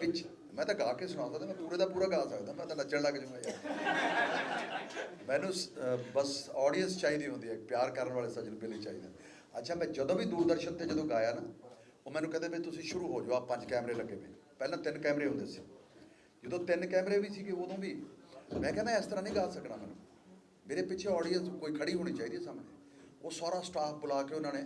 ਪਿੱਛੇ। ਮੈਂ ਤਾਂ ਗਾ ਕੇ ਸੁਣਾਉਂਦਾ ਤਾਂ ਮੈਂ ਪੂਰੇ ਦਾ ਪੂਰਾ ਗਾ ਸਕਦਾ। ਮੈਂ ਤਾਂ ਨੱਚਣ ਲੱਗ ਜੂਗਾ ਯਾਰ। ਮੈਨੂੰ ਬਸ ਆਡੀਅנס ਚਾਹੀਦੀ ਹੁੰਦੀ ਹੈ। ਪਿਆਰ ਕਰਨ ਵਾਲੇ ਸੱਜਣ ਲਈ ਚਾਹੀਦੇ ਅੱਛਾ, ਮੈਂ ਜਦੋਂ ਵੀ ਦੂਰਦਰਸ਼ਨ ਤੇ ਜਦੋਂ ਗਾਇਆ ਨਾ, ਉਹ ਮੈਨੂੰ ਕਹਿੰਦੇ ਵੀ ਤੁਸੀਂ ਸ਼ੁਰੂ ਹੋ ਜਾਓ। ਆ ਪੰਜ ਕੈਮਰੇ ਲੱਗੇ ਵੇ ਪਹਿਲਾਂ ਤਿੰਨ ਕੈਮਰੇ ਹੁੰਦੇ ਸੀ। ਜਦੋਂ ਤਿੰਨ ਕੈਮਰੇ ਵੀ ਸੀਗੇ, ਉਦੋਂ ਵੀ ਮੈਂ ਕਹਿੰਦਾ ਇਸ ਤਰ੍ਹਾਂ ਨਹੀਂ ਗਾ ਸਕਣਾ ਮੈਨੂੰ। ਮੇਰੇ ਪਿੱਛੇ ਆਡੀਅנס ਕੋਈ ਖੜੀ ਹੋਣੀ ਚਾਹੀਦੀ ਸਾਹਮਣੇ। ਉਹ ਸਾਰਾ ਸਟਾਫ ਬੁਲਾ ਕੇ ਉਹਨਾਂ ਨੇ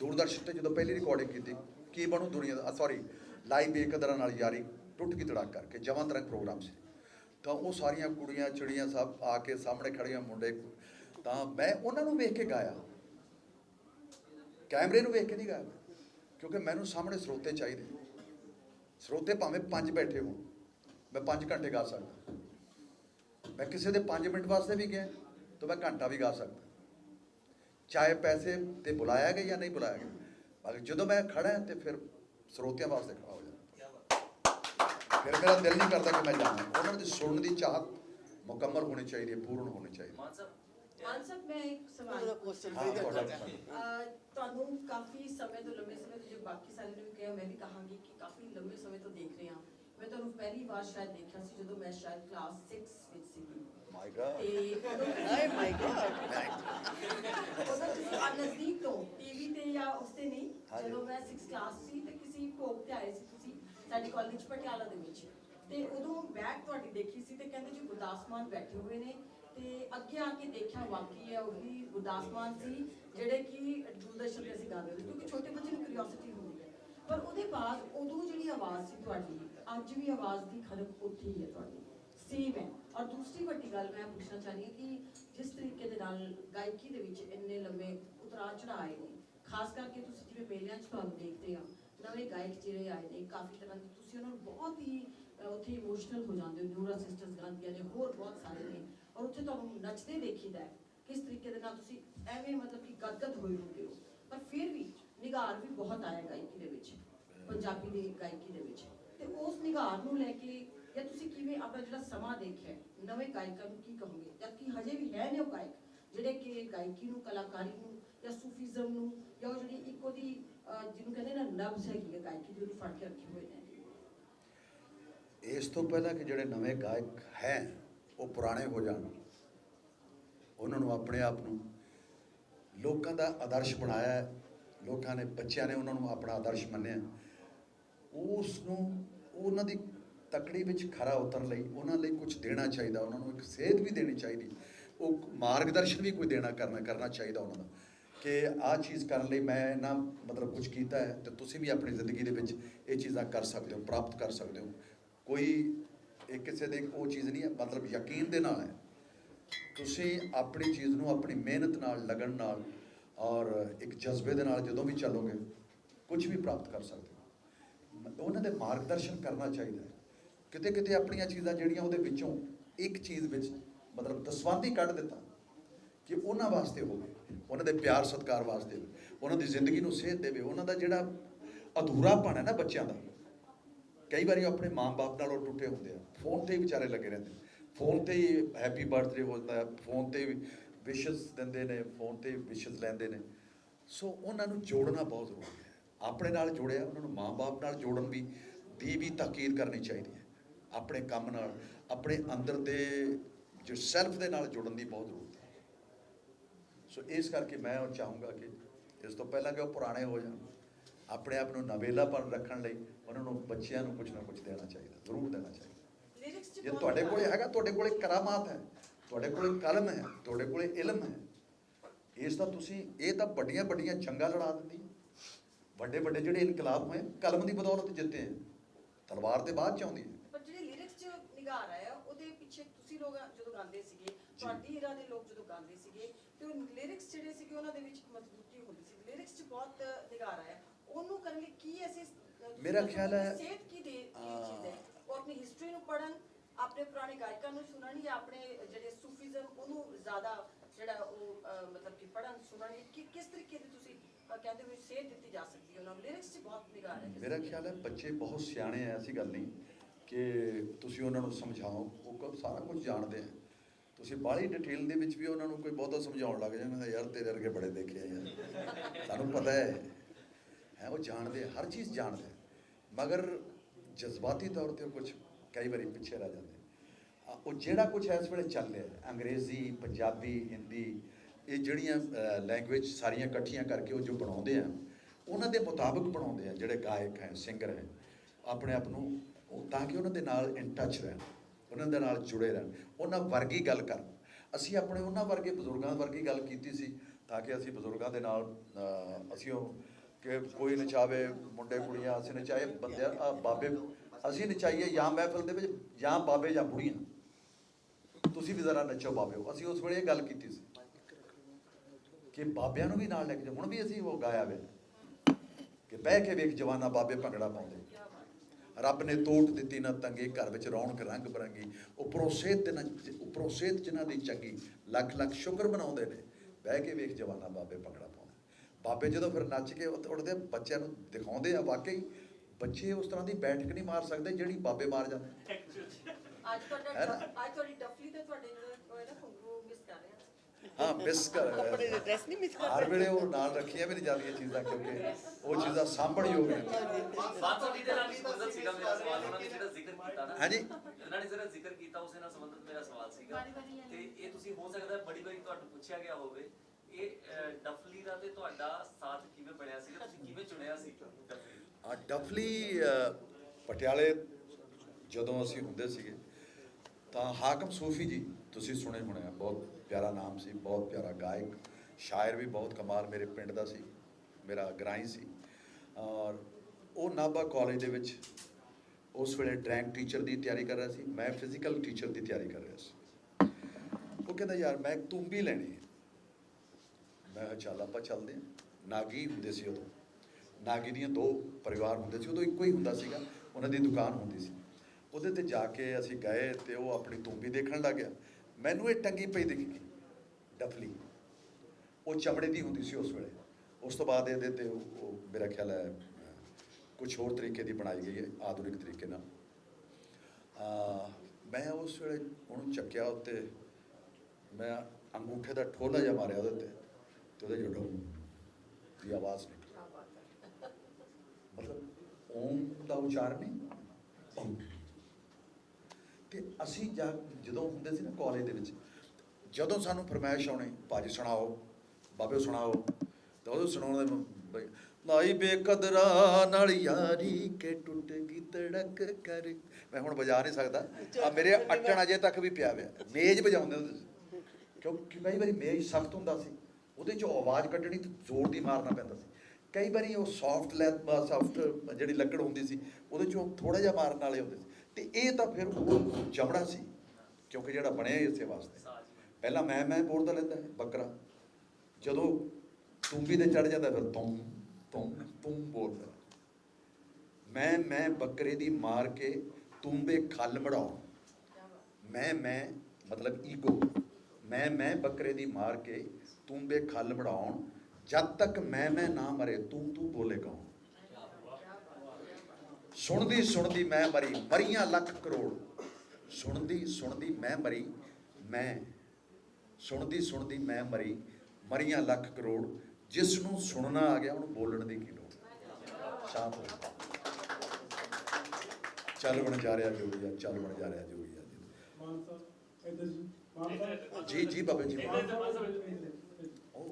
ਦੂਰਦਰਸ਼ਨ ਤੇ ਜਦੋਂ ਪਹਿਲੀ ਰਿਕਾਰਡਿੰਗ ਕੀਤੀ, ਕੀ ਬਣੂ ਦੁਨੀਆ ਦਾ ਸੌਰੀ ਲਾਈਵ ਬੇਕਦਰਾਂ ਨਾਲ ਯਾਰੀ ਟੁੱਟ ਕੀ ਤੜਾਕ ਕਰਕੇ, ਜਮਾਂ ਤਰ੍ਹਾਂ ਪ੍ਰੋਗਰਾਮ ਸੀ। ਤਾਂ ਉਹ ਸਾਰੀਆਂ ਕੁੜੀਆਂ, ਚਿੜੀਆਂ ਸਭ ਆ ਕੇ ਸਾਹਮਣੇ ਖੜੀਆਂ ਮੁੰਡੇ ਤਾਂ ਮੈਂ ਉਹਨਾਂ ਨੂੰ ਵੇਖ ਕੇ ਗਾਇਆ। ਕੈਮਰੇ ਨੂੰ ਵੇਖ ਕੇ ਨਹੀਂ ਗਾਇਆ। ਕਿਉਂਕਿ ਮੈਨੂੰ ਸਾਹਮਣੇ ਸਰੋਤੇ ਚਾਹੀਦੇ ਸਰੋਤੇ ਭਾਵੇਂ ਪੰਜ ਬੈਠੇ ਹੋਣ। ਮੈਂ 5 ਘੰਟੇ ਗਾ ਸਕਦਾ। ਮੈਂ ਕਿਸੇ ਦੇ 5 ਮਿੰਟ ਵਾਸਤੇ ਵੀ ਗਿਆ ਤਾਂ ਮੈਂ ਘੰਟਾ ਵੀ ਗਾ ਸਕਦਾ। ਚਾਹੇ ਪੈਸੇ ਤੇ ਬੁਲਾਇਆ ਗਿਆ ਜਾਂ ਨਹੀਂ ਬੁਲਾਇਆ ਗਿਆ। ਬਾਕੀ ਜਦੋਂ ਮੈਂ ਖੜਾ ਹਾਂ ਤੇ ਫਿਰ ਸਰੋਤਿਆਂ ਵਾਸਤੇ ਖੜਾ ਹੋ ਜਾਂਦਾ। ਫਿਰ ਮੇਰਾ ਦਿਲ ਨਹੀਂ ਕਰਦਾ ਕਿ ਮੈਂ ਜਾਵਾਂ। ਉਹਨਾਂ ਦੀ ਸੁਣਨ ਦੀ ਚਾਹਤ ਮੁਕੰਮਲ ਹੋਣੀ ਚਾਹੀਦੀ ਹੈ ਪੂਰਨ ਹੋਣੀ ਚਾਹੀਦੀ ਹੈ। ਮਾਨ ਸਾਹਿਬ ਮੈਂ ਇੱਕ ਉਹਦਾ ਸਵਾਲ ਤੁਹਾਨੂੰ ਕਾਫੀ ਸਮੇਂ ਤੋਂ ਲੰਬੇ ਸਮੇਂ ਤੋਂ ਜੋ ਬਾਕੀ ਸਾਰਿਆਂ ਨੇ ਕਿਹਾ ਮੈਂ ਵੀ ਕਹਾਂਗੀ ਕਿ ਕਾਫੀ ਲੰਬੇ ਸਮੇਂ ਤੋਂ ਦੇਖ ਰਹੇ ਹਾਂ। ਮੈਂ ਤੁਹਾਨੂੰ ਪਹਿਲੀ ਵਾਰ ਸ਼ਾਇਦ ਦੇਖਿਆ ਸੀ ਜਦੋਂ ਮੈਂ ਸ਼ਾਇਦ ਕਲਾਸ 6 ਵਿੱਚ ਸੀਗੀ। ਮਾਈ ਗॉड ਤੇ ਹਾਏ ਮਾਈ ਗॉड ਉਦੋਂ ਤੁਸੀਂ ਆ ਨਜ਼ਦੀਕ ਤੋਂ ਟੀਵੀ ਤੇ ਜਾਂ ਉਸ ਤੇ ਨਹੀਂ। ਜਦੋਂ ਮੈਂ 6 ਕਲਾਸ ਸੀ ਤੇ ਭੋਗ ਤੇ ਆਏ ਸੀ ਤੁਸੀਂ, ਸਾਡੇ ਕਾਲਜ ਪਟਿਆਲਾ ਦੇ ਵਿੱਚ। ਤੇ ਉਦੋਂ ਬੈਗ ਤੁਹਾਡੀ ਦੇਖੀ ਸੀ ਤੇ ਕਹਿੰਦੇ ਜੀ ਗੁਰਦਾਸ ਬੈਠੇ ਹੋਏ ਨੇ। ਤੇ ਅੱਗੇ ਆ ਕੇ ਦੇਖਿਆ ਵਾਕਈ ਹੈ ਉਹੀ ਗੁਰਦਾਸ ਸੀ, ਜਿਹੜੇ ਕਿ ਦੂਰਦਰਸ਼ਨ ਤੇ ਅਸੀਂ ਗਾਉਂਦੇ ਕਿਉਂਕਿ ਛੋਟੇ ਬੱਚੇ ਨੂੰ ਕਿਉਰਿਓਸਿਟੀ ਹੁੰਦੀ ਹੈ। ਪਰ ਉਹਦੇ ਬਾਅਦ ਉਦੋਂ ਜਿਹੜੀ ਆਵਾਜ਼ ਸੀ ਤੁਹਾਡੀ, ਅੱਜ ਵੀ ਆਵਾਜ਼ ਦੀ ਖੜਕ ਉੱਥੇ ਹੀ ਹੈ ਤੁਹਾਡੀ। ਸੇਮ ਹੈ। ਔਰ ਦੂਸਰੀ ਵੱਡੀ ਗੱਲ ਮੈਂ ਪੁੱਛਣਾ ਚਾਹ ਰਹੀ ਹਾਂ ਕਿ ਜਿਸ ਤਰੀਕੇ ਦੇ ਨਾਲ ਗਾਇਕੀ ਦੇ ਵਿੱਚ ਇੰਨੇ ਲੰਮੇ ਉਤਰਾਅ ਚੜ੍ਹਾਅ ਆਏ ਨੇ, ਖਾਸ ਕਰਕੇ ਤੁਸੀਂ ਜਿਵੇਂ ਮੇਲਿਆਂ 'ਚ ਤੁਹਾਨੂੰ ਦੇਖਦੇ ਆ ਨਵੇਂ ਗਾਇਕ ਜਿਹੜੇ ਆਏ ਨੇ, ਕਾਫੀ ਤਰ੍ਹਾਂ ਦੇ, ਤੁਸੀਂ ਉਹਨਾਂ ਨੂੰ ਬਹੁਤ ਹੀ ਉੱਥੇ ਇਮੋਸ਼ਨਲ ਹੋ ਜਾਂਦੇ ਹੋ ਨਿਊਰਾ ਸਿਸਟਰਸ ਗਾਉਂਦੀਆਂ ਨੇ, ਹੋਰ ਬਹੁਤ ਸਾਰੇ ਨੇ। ਔਰ ਉੱਥੇ ਤੁਹਾਨੂੰ ਨੱਚਦੇ ਦੇਖੀਦਾ ਹੈ, ਕਿਸ ਤਰੀਕੇ ਦੇ ਨਾਲ ਤੁਸੀਂ ਐਵੇਂ ਮਤਲਬ ਕਿ ਗਦਗਦ ਹੋਏ ਹੁੰਦੇ ਹੋ। ਪਰ ਫਿਰ ਵੀ ਨਿਗਾਰ ਵੀ ਬਹੁਤ ਆਇਆ ਗਾਇਕੀ ਦੇ ਵਿੱਚ, ਪੰਜਾਬੀ ਦੀ ਗਾਇਕੀ ਦੇ ਵਿੱਚ। ਤੇ ਉਸ ਨਿਗਾਰ ਨੂੰ ਲੈ ਕੇ ਜਾਂ ਤੁਸੀਂ ਕਿਵੇਂ ਆਪਣਾ ਜਿਹੜਾ ਸਮਾਂ ਦੇਖਿਆ ਨਵੇਂ ਗਾਇਕਾਂ ਨੂੰ ਕੀ ਕਹੋਗੇ? ਜਦਕਿ ਹਜੇ ਵੀ ਹੈ ਨੇ ਉਹ ਗਾਇਕ ਜਿਹੜੇ ਕਿ ਗਾਇਕੀ ਨੂੰ, ਕਲਾਕਾਰੀ ਨੂੰ ਜਾਂ ਸੂਫੀਜ਼ਮ ਨੂੰ ਜਾਂ ਜਿਹੜੀ ਇੱਕ ਉਹਦੀ ਜਿਹਨੂੰ ਕਹਿੰਦੇ ਨਾ ਨਬਜ਼ ਹੈਗੀ ਹੈ ਗਾਇਕੀ ਦੀ ਉਹਦੀ ਫੜ ਕੇ ਰੱਖੇ ਹੋਏ ਨੇ। ਇਸ ਤੋਂ ਪਹਿਲਾਂ ਕਿ ਜਿਹੜੇ ਨਵੇਂ ਗਾਇਕ ਹੈ, ਉਹ ਪੁਰਾਣੇ ਹੋ ਜਾਣ, ਉਹਨਾਂ ਨੂੰ ਆਪਣੇ ਆਪ ਨੂੰ ਲੋਕਾਂ ਦਾ ਆਦਰਸ਼ ਬਣਾਇਆ ਲੋਕਾਂ ਨੇ, ਬੱਚਿਆਂ ਨੇ ਉਹਨਾਂ ਨੂੰ ਆਪਣਾ ਆਦਰਸ਼ ਮੰਨਿਆ। ਉਸ ਨੂੰ ਉਹਨਾਂ ਦੀ ਤਕੜੀ ਵਿੱਚ ਖਰਾ ਉਤਰਨ ਲਈ, ਉਹਨਾਂ ਲਈ ਕੁਝ ਦੇਣਾ ਚਾਹੀਦਾ, ਉਹਨਾਂ ਨੂੰ ਇੱਕ ਸੇਧ ਵੀ ਦੇਣੀ ਚਾਹੀਦੀ। ਉਹ ਮਾਰਗਦਰਸ਼ਨ ਵੀ ਕੋਈ ਦੇਣਾ ਕਰਨਾ ਕਰਨਾ ਚਾਹੀਦਾ ਉਹਨਾਂ ਦਾ। ਕਿ ਆਹ ਚੀਜ਼ ਕਰਨ ਲਈ ਮੈਂ ਨਾ ਮਤਲਬ ਕੁਝ ਕੀਤਾ ਹੈ ਤੇ ਤੁਸੀਂ ਵੀ ਆਪਣੀ ਜ਼ਿੰਦਗੀ ਦੇ ਵਿੱਚ ਇਹ ਚੀਜ਼ਾਂ ਕਰ ਸਕਦੇ ਹੋ, ਪ੍ਰਾਪਤ ਕਰ ਸਕਦੇ ਹੋ। ਕੋਈ ਇਹ ਕਿਸੇ ਦੇ ਉਹ ਚੀਜ਼ ਨਹੀਂ ਹੈ, ਮਤਲਬ ਯਕੀਨ ਦੇ ਨਾਲ ਹੈ। ਤੁਸੀਂ ਆਪਣੀ ਚੀਜ਼ ਨੂੰ ਆਪਣੀ ਮਿਹਨਤ ਨਾਲ, ਲਗਨ ਨਾਲ ਔਰ ਇੱਕ ਜਜ਼ਬੇ ਦੇ ਨਾਲ ਜਦੋਂ ਵੀ ਚੱਲੋਗੇ ਕੁਝ ਵੀ ਪ੍ਰਾਪਤ ਕਰ ਸਕਦੇ ਹੋ। ਉਹਨਾਂ ਦੇ ਮਾਰਗਦਰਸ਼ਨ ਕਰਨਾ ਚਾਹੀਦਾ ਹੈ। ਕਿਤੇ ਕਿਤੇ ਆਪਣੀਆਂ ਚੀਜ਼ਾਂ ਜਿਹੜੀਆਂ ਉਹਦੇ ਵਿੱਚੋਂ ਇੱਕ ਚੀਜ਼ ਵਿੱਚ ਮਤਲਬ ਦਸਵੰਦ ਕੱਢ ਦਿੱਤਾ। ਕਿ ਉਹਨਾਂ ਵਾਸਤੇ ਹੋਵੇ, ਉਹਨਾਂ ਦੇ ਪਿਆਰ ਸਤਿਕਾਰ ਵਾਸਤੇ ਉਹਨਾਂ ਦੀ ਜ਼ਿੰਦਗੀ ਨੂੰ ਸੇਧ ਦੇਵੇ, ਉਹਨਾਂ ਦਾ ਜਿਹੜਾ ਅਧੂਰਾਪਣ ਹੈ ਨਾ ਬੱਚਿਆਂ ਦਾ, ਕਈ ਵਾਰੀ ਉਹ ਆਪਣੇ ਮਾਂ-ਬਾਪ ਨਾਲ ਉਹ ਟੁੱਟੇ ਹੁੰਦੇ ਆ, ਫੋਨ ਤੇ ਹੀ ਵਿਚਾਰੇ ਲੱਗੇ ਰਹਿੰਦੇ ਫੋਨ ਤੇ ਹੀ ਹੈਪੀ ਬਰਥਡੇ ਹੁੰਦਾ ਹੈ ਫੋਨ ਤੇ ਵਿਸ਼ਸ ਦਿੰਦੇ ਨੇ, ਫੋਨ ਤੇ ਵਿਸ਼ਸ ਲੈਂਦੇ ਨੇ, ਸੋ ਉਹਨਾਂ ਨੂੰ ਜੋੜਨਾ ਬਹੁਤ ਜ਼ਰੂਰੀ ਹੈ, ਆਪਣੇ ਨਾਲ ਜੋੜਿਆ, ਉਹਨਾਂ ਨੂੰ ਮਾਂ-ਬਾਪ ਨਾਲ ਜੋੜਨ ਵੀ, ਦੀ ਵੀ ਤਾਕੀਦ ਕਰਨੀ ਚਾਹੀਦੀ ਹੈ, ਆਪਣੇ ਕੰਮ ਨਾਲ, ਆਪਣੇ ਅੰਦਰ ਦੇ, ਜੋ ਸੈਲਫ ਦੇ ਨਾਲ ਜੁੜਨ ਦੀ ਬਹੁਤ ਜ਼ਰੂਰੀ ਸੋ ਇਸ ਕਰਕੇ ਮੈਂ ਉਹ ਚਾਹੂੰਗਾ ਕਿ ਇਸ ਤੋਂ ਪਹਿਲਾਂ ਕਿ ਉਹ ਪੁਰਾਣੇ ਹੋ ਜਾਣ ਆਪਣੇ ਆਪ ਨੂੰ ਨਵੇਲਾਪਨ ਰੱਖਣ ਲਈ ਉਹਨਾਂ ਨੂੰ ਬੱਚਿਆਂ ਨੂੰ ਕੁਝ ਨਾ ਕੁਝ ਦੇਣਾ ਚਾਹੀਦਾ ਜ਼ਰੂਰ ਦੇਣਾ ਚਾਹੀਦਾ। ਜੇ ਤੁਹਾਡੇ ਕੋਲੇ ਹੈਗਾ ਤੁਹਾਡੇ ਕੋਲੇ ਕਰਾਮਾਤ ਹੈ ਤੁਹਾਡੇ ਕੋਲੇ ਕਲਮ ਹੈ ਤੁਹਾਡੇ ਕੋਲੇ ਇਲਮ ਹੈ। ਇਸ ਤਾਂ ਤੁਸੀਂ ਇਹ ਤਾਂ ਵੱਡੀਆਂ ਵੱਡੀਆਂ ਜੰਗਾਂ ਲੜਾ ਦਿੰਦੀ। ਵੱਡੇ ਵੱਡੇ ਜਿਹੜੇ ਇਨਕਲਾਬ ਹੋਏ ਕਲਮ ਦੀ ਬਦੌਲਤ ਜਿੱਤੇ ਹੈ। ਤਲਵਾਰ ਤੇ ਬਾਅਦ ਚ ਆਉਂਦੀ ਹੈ। ਪਰ ਜਿਹੜੇ ਲਿਰਿਕਸ 'ਚ ਨਿਗਾਰ ਆਇਆ ਉਹਦੇ ਪਿੱਛੇ ਤੁਸੀਂ ਲੋਕ ਜਦੋਂ ਗਾਉਂਦੇ ਸੀਗੇ ਤੁਹਾਡੀ ਏਰਾ ਦੇ ਲੋਕ ਜਦੋਂ ਗਾਉਂਦੇ ਸੀਗੇ ਤੇ ਉਹ ਲਿਰਿਕਸ ਜਿਹੜੇ ਸੀਗੇ ਉਹਨਾਂ ਦੇ ਵਿੱਚ ਮਜ਼ਬੂਤੀ ਹੁੰਦੀ ਸੀ। ਲਿਰਿਕਸ 'ਚ ਬਹੁਤ ਨਿਗਾਰ ਆਇਆ। ਉਹਨੂੰ ਕਰਨ ਲਈ ਕੀ ਐਸੀ ਮੇਰਾ ਖਿਆਲ ਹੈ- ਸੇਧ ਕੀ ਦੇ ਕੀ। ਚੀਜ਼ ਹੈ? ਉਹ ਆਪਣੀ ਹਿਸਟਰੀ ਨੂੰ ਪੜਨ ਆਪਣੇ ਪੁਰਾਣੇ ਗਾਇਕਾਂ ਨੂੰ ਸੁਣਨ ਜਾਂ ਆਪਣੇ ਜਿਹੜੇ ਸੂਫੀਜ਼ਮ ਉਹਨੂੰ ਜ਼ਿਆਦਾ ਜਿਹੜਾ ਉਹ ਮਤਲਬ ਕਿ ਪੜਨ ਸੁਣਨ ਕਿ ਕਿਸ ਤਰੀਕੇ ਦੀ ਤੁਸੀਂ ਕਹਿੰਦੇ ਹੋ ਸੇਧ ਦਿੱਤੀ ਜਾ ਸਕਦੀ ਹੈ। ਉਹਨਾਂ ਨੂੰ ਲਿਰਿਕਸ 'ਚ ਬਹੁਤ ਨਿਗਾਰ ਹੈ ਮੇਰਾ ਖਿਆਲ ਹੈ ਬੱਚੇ ਬਹੁਤ ਸਿਆਣੇ ਆ ਐਸੀ ਗੱਲ ਨਹੀਂ ਕਿ ਤੁਸੀਂ ਉਹਨਾਂ ਨੂੰ ਸਮਝਾਓ। ਉਹ ਸਾਰਾ ਕੁਝ ਜਾਣਦੇ ਆ। ਤੁਸੀਂ ਬਾਹਲੀ ਡਿਟੇਲ ਦੇ ਵਿੱਚ ਵੀ ਉਹਨਾਂ ਨੂੰ ਕੋਈ ਬਹੁਤਾ ਸਮਝਾਉਣ ਲੱਗ ਜਾਂਦੇ ਯਾਰ ਤੇਰੇ ਵਰਗੇ ਬੜੇ ਦੇਖੇ ਆ ਯਾਰ। ਸਾਨੂੰ ਪਤਾ ਹੈ। ਹੈ, ਉਹ ਜਾਣਦੇ ਹਰ ਚੀਜ਼ ਜਾਣਦੇ ਮਗਰ ਜਜ਼ਬਾਤੀ ਤੌਰ ਤੇ ਕੁਝ ਕਈ ਵਾਰੀ ਪਿੱਛੇ ਰਹਿ ਜਾਂਦੇ ਉਹ ਜਿਹੜਾ ਕੁਝ ਇਸ ਵੇਲੇ ਚੱਲ ਰਿਹਾ, ਅੰਗਰੇਜ਼ੀ, ਪੰਜਾਬੀ, ਹਿੰਦੀ, ਇਹ ਜਿਹੜੀਆਂ ਲੈਂਗੁਏਜ ਸਾਰੀਆਂ ਇਕੱਠੀਆਂ ਕਰਕੇ ਉਹ ਜੋ ਬਣਾਉਂਦੇ ਆ, ਉਹਨਾਂ ਦੇ ਮੁਤਾਬਕ ਬਣਾਉਂਦੇ ਆ, ਜਿਹੜੇ ਗਾਇਕ ਹੈ ਸਿੰਗਰ ਹੈ, ਆਪਣੇ ਆਪ ਨੂੰ, ਉਹ ਤਾਂ ਕਿ ਉਹਨਾਂ ਦੇ ਨਾਲ ਇਨ ਟੱਚ ਰਹਿਣ। ਉਹਨਾਂ ਦੇ ਨਾਲ ਜੁੜੇ ਰਹਿਣ। ਉਹਨਾਂ ਵਰਗੀ ਗੱਲ ਕਰਨ। ਅਸੀਂ ਆਪਣੇ ਉਹਨਾਂ ਵਰਗੇ ਬਜ਼ੁਰਗਾਂ ਵਰਗੀ ਗੱਲ ਕੀਤੀ ਸੀ ਤਾਂ ਕਿ ਅਸੀਂ ਬਜ਼ੁਰਗਾਂ ਦੇ ਨਾਲ ਅਸੀਂ ਉਹ ਕਿ ਕੋਈ ਨਚਾਵੇ ਮੁੰਡੇ ਕੁੜੀਆਂ, ਅਸੀਂ ਨਚਾਏ ਬੰਦਿਆਂ ਬਾਬੇ, ਅਸੀਂ ਨਚਾਈਏ ਜਾਂ ਮਹਿਫਲ ਦੇ ਵਿੱਚ ਜਾਂ ਬਾਬੇ ਜਾਂ ਬੁੜੀਆਂ। ਤੁਸੀਂ ਵੀ ਜ਼ਰਾ ਨੱਚੋ ਬਾਬਿਓ। ਅਸੀਂ ਉਸ ਵੇਲੇ ਇਹ ਗੱਲ ਕੀਤੀ ਸੀ ਕਿ ਬਾਬਿਆਂ ਨੂੰ ਵੀ ਨਾਲ ਲੈ ਕੇ ਜਾਓ ਹੁਣ ਵੀ ਅਸੀਂ ਉਹ ਗਾਇਆ ਵੇ। ਕਿ ਬਹਿ ਕੇ ਵੇਖ ਜਵਾਨਾ ਬਾਬੇ ਭੰਗੜਾ ਪਾਉਂਦੇ। ਰੱਬ ਨੇ ਤੋਟ ਦਿੱਤੀ ਨਾ ਤੰਗੇ ਘਰ ਵਿੱਚ ਰੌਣਕ ਰੰਗ ਬਰੰਗੀ। ਉੱਪਰੋਂ ਸਿਹਤ ਨਾ ਉੱਪਰੋਂ ਸਿਹਤ ਜਿਨ੍ਹਾਂ ਦੀ ਚੰਗੀ ਲੱਖ ਲੱਖ ਸ਼ੁਕਰ ਮਨਾਉਂਦੇ ਨੇ। ਬਹਿ ਕੇ ਵੇਖ ਜਵਾਨਾ ਬਾਬੇ ਭੰਗੜਾ ਪਾਉਂਦੇ ਬਾਬੇ ਜਦੋਂ ਫਿਰ ਨੱਚ ਕੇ ਉੱਠ- ਉੱਠਦੇ ਬੱਚਿਆਂ ਨੂੰ ਦਿਖਾਉਂਦੇ ਆ ਵਾਕਈ ਬੱਚੇ ਉਸ ਤਰ੍ਹਾਂ ਦੀ ਬੈਠਕ ਨਹੀਂ ਮਾਰ ਸਕਦੇ ਜਿਹੜੀ ਬਾਬੇ ਮਾਰ ਜਾਂਦੇ ਅੱਜ ਤੁਹਾਡਾ? ਅੱਜ ਤੁਹਾਡੀ ਡਫਲੀ ਤੇ ਤੁਹਾਡੇ ਜਿਹੜਾ ਉਹ ਹੈ ਨਾ ਘੁੰਗਰੂ ਮਿਸ ਕਰ ਰਹੇ ਹਾਂ ਮਿਸ ਕਰ ਕੱਪੜੇ ਦੇ ਡਰੈਸ ਨਹੀਂ ਮਿਸ ਹਰ ਵੇਲੇ ਉਹ ਨਾਲ ਰੱਖੀਆਂ ਵੀ ਨਹੀਂ ਜਾਂਦੀਆਂ ਚੀਜ਼ਾਂ ਕਿਉਂਕਿ ਉਹ ਚੀਜ਼ਾਂ ਸਾਂਭਣ ਯੋਗ ਨੇ। ਬਾਤ ਤੁਹਾਡੀ ਦੇ ਨਾਲ ਹੀ ਸੰਬੰਧਿਤ ਸੀਗਾ ਮੇਰਾ ਸਵਾਲ ਉਹਨਾਂ ਨੇ ਜਿਹੜਾ ਜ਼ਿਕਰ ਕੀਤਾ ਨਾ। ਹਾਂਜੀ। ਉਹਨਾਂ ਨੇ ਜਿਹੜਾ ਜ਼ਿਕਰ ਕੀਤਾ ਉਸੇ ਨਾਲ ਸੰਬੰਧਿਤ ਮੇਰਾ ਸਵਾਲ ਸੀਗਾ। ਤੇ ਇਹ ਤੁਸੀਂ ਹੋ ਸਕਦਾ ਬੜੀ ਵਾਰੀ ਤੁਹਾਨੂੰ ਪੁੱਛਿਆ ਗਿਆ ਹੋਵੇ ਇਹ ਅਹ, ਡਫਲੀ ਦਾ ਤੇ ਤੁਹਾਡਾ ਸਾਥ ਕਿਵੇਂ ਬਣਿਆ ਸੀਗਾ? ਤੁਸੀਂ ਕਿਵੇਂ ਚੁਣਿਆ ਸੀ ਡਫਲੀ? ਆ ਡਫਲੀ ਅ, ਪਟਿਆਲੇ ਜਦੋਂ ਅਸੀਂ ਹੁੰਦੇ ਸੀਗੇ ਤਾਂ ਹਾਕਮ ਸੂਫੀ ਜੀ ਤੁਸੀਂ ਸੁਣੇ ਹੋਣੇ ਆ ਬਹੁਤ। ਪਿਆਰਾ ਨਾਮ ਸੀ, ਬਹੁਤ ਪਿਆਰਾ ਗਾਇਕ, ਸ਼ਾਇਰ ਵੀ ਬਹੁਤ ਕਮਾਲ, ਮੇਰੇ ਪਿੰਡ ਦਾ ਸੀ, ਮੇਰਾ ਗਰਾਈ ਸੀ। ਔਰ ਉਹ ਨਾਭਾ ਕਾਲਜ ਦੇ ਵਿੱਚ ਉਸ ਵੇਲੇ ਡਰੈਂਕ ਟੀਚਰ ਦੀ ਤਿਆਰੀ ਕਰ ਰਿਹਾ ਸੀ, ਮੈਂ ਫਿਜ਼ੀਕਲ ਟੀਚਰ ਦੀ ਤਿਆਰੀ ਕਰ ਰਿਹਾ ਸੀ। ਉਹ ਕਹਿੰਦਾ, ਯਾਰ, ਮੈਂ ਇੱਕ ਤੁੰਬੀ ਲੈਣੀ ਹੈ। ਮੈਂ ਚੱਲ, ਆਪਾਂ ਚੱਲਦੇ ਹਾਂ। ਨਾਗੀ ਹੁੰਦੇ ਸੀ ਉਦੋਂ। ਨਾਗੀ ਦੀਆਂ ਦੋ ਪਰਿਵਾਰ ਹੁੰਦੇ ਸੀ, ਉਦੋਂ ਇੱਕੋ ਹੀ ਹੁੰਦਾ ਸੀਗਾ, ਉਹਨਾਂ ਦੀ ਦੁਕਾਨ ਹੁੰਦੀ ਸੀ। ਉਹਦੇ ਤੇ ਜਾ ਕੇ ਅਸੀਂ ਗਏ ਤੇ ਉਹ ਆਪਣੀ ਤੁੰਬੀ ਦੇਖਣ ਲੱਗ ਗਿਆ। ਮੈਨੂੰ ਇਹ ਟੰਗੀ ਪਈ ਦਿਖ ਡਫਲੀ। ਉਹ ਚਮੜੇ ਦੀ ਹੁੰਦੀ ਸੀ ਉਸ ਵੇਲੇ। ਉਸ ਤੋਂ ਬਾਅਦ ਇਹਦੇ ਤੇ ਉਹ ਮੇਰਾ ਖਿਆਲ ਹੈ ਕੁਝ ਹੋਰ ਤਰੀਕੇ ਦੀ ਬਣਾਈ ਗਈ ਹੈ ਆਧੁਨਿਕ ਤਰੀਕੇ ਨਾਲ। ਆ ਮੈਂ ਉਸ ਵੇਲੇ ਉਹਨੂੰ ਚੱਕਿਆ ਉੱਤੇ। ਮੈਂ ਅੰਗੂਠੇ ਦਾ ਠੋਲਾ ਜਿਹਾ ਮਾਰਿਆ ਉਹਦੇ ਤੇ ਤੇ ਉਹਦੇ ਜੁੜੋਂ ਦੀ ਆਵਾਜ਼ ਨਿਕਲੀ। ਮਤਲਬ ਓਮ ਦਾ ਉਚਾਰਨ ਨਹੀਂ ਤੇ ਅਸੀਂ ਜਾ ਜਦੋਂ ਹੁੰਦੇ ਸੀ ਨਾ ਕਾਲਜ ਦੇ ਵਿੱਚ, ਜਦੋਂ ਸਾਨੂੰ ਫਰਮਾਇਸ਼ ਆਉਣੀ, ਭਾਜੀ ਸੁਣਾਓ, ਬਾਬੇ ਸੁਣਾਓ, ਤਾਂ ਉਹ ਸੁਣਾਉਣ ਦੇ ਬਈ ਬੇਕਦਰਾ ਨਾਲ ਯਾਰੀ ਕੇ ਟੁੱਟ ਗਈ ਤੜਕ ਕਰ। ਮੈਂ ਹੁਣ ਵਜਾ ਨਹੀਂ ਸਕਦਾ। ਆ ਮੇਰੇ ਅਟਣ ਅਜੇ ਤੱਕ ਵੀ ਪਿਆ ਹੋਇਆ। ਮੇਜ਼ ਵਜਾਉਂਦੇ ਹੁੰਦੇ ਸੀ। ਕਿਉਂਕਿ ਕਈ ਵਾਰੀ ਮੇਜ਼ ਸਖਤ ਹੁੰਦਾ ਸੀ। ਉਹਦੇ ਚੋਂ ਆਵਾਜ਼ ਕੱਢਣੀ ਤੇ ਜ਼ੋਰ ਦੀ ਮਾਰਨਾ ਪੈਂਦਾ ਸੀ। ਕਈ ਵਾਰੀ ਉਹ ਸੌਫਟ ਲੈ ਸੌਫਟ ਜਿਹੜੀ ਲੱਕੜ ਹੁੰਦੀ ਸੀ, ਉਹਦੇ ਚੋਂ ਥੋੜਾ ਜਿਹਾ ਮਾਰਨ ਵਾਲੇ ਹੁੰਦੇ ਸੀ। ਤੇ ਇਹ ਤਾਂ ਫਿਰ ਉਹ ਚਮੜਾ ਸੀ, ਕਿਉਂਕਿ ਜਿਹੜਾ ਬਣਿਆ ਇਸੇ ਵਾਸਤੇ। ਪਹਿਲਾਂ ਮੈਂ ਮੈਂ ਬੋਲਦਾ ਲੈਂਦਾ ਹੈ ਬੱਕਰਾ। ਜਦੋਂ ਤੁੰਬੀ ਤੇ ਚੜ ਜਾਂਦਾ, ਫਿਰ ਤੂੰ ਤੂੰ ਤੂੰ ਬੋਲਦਾ ਮੈਂ ਮੈਂ ਬੱਕਰੇ ਦੀ ਮਾਰ ਕੇ ਤੁੰਬੇ ਖੱਲ ਮੜਾਉ ਮੈਂ ਮੈਂ, ਮਤਲਬ ਈਗੋ। ਮੈਂ ਮੈਂ ਬੱਕਰੇ ਦੀ ਮਾਰ ਕੇ ਤੁੰਬੇ ਖੱਲ ਮੜਾਉਣ। ਜਦ ਤੱਕ ਮੈਂ ਮੈਂ ਨਾ ਮਰੇ, ਤੂੰ ਤੂੰ ਬੋਲੇ ਕੌਣ? ਸੁਣਦੀ ਸੁਣਦੀ ਮੈਂ ਮਰੀ ਮਰੀਆਂ ਲੱਖ ਕਰੋੜ। ਸੁਣਦੀ ਸੁਣਦੀ ਮੈਂ ਮਰੀ ਮੈਂ। ਸੁਣਦੀ ਸੁਣਦੀ ਮੈਂ ਮਰੀ ਮਰੀਆਂ ਲੱਖ ਕਰੋੜ। ਜਿਸ ਨੂੰ ਸੁਣਨਾ ਆ ਗਿਆ ਉਹਨੂੰ ਬੋਲਣ ਦੀ ਕੀ ਲੋੜ? ਸ਼ਾਂਤ ਹੋ ਚੱਲ ਬਣ ਜਾ ਰਿਹਾ ਜੋਗੀਆ ਚੱਲ ਬਣ ਜਾ ਰਿਹਾ ਇੱਧਰ ਜੀ ਜੀ ਜੀ ਬਾਬਾ ਜੀ।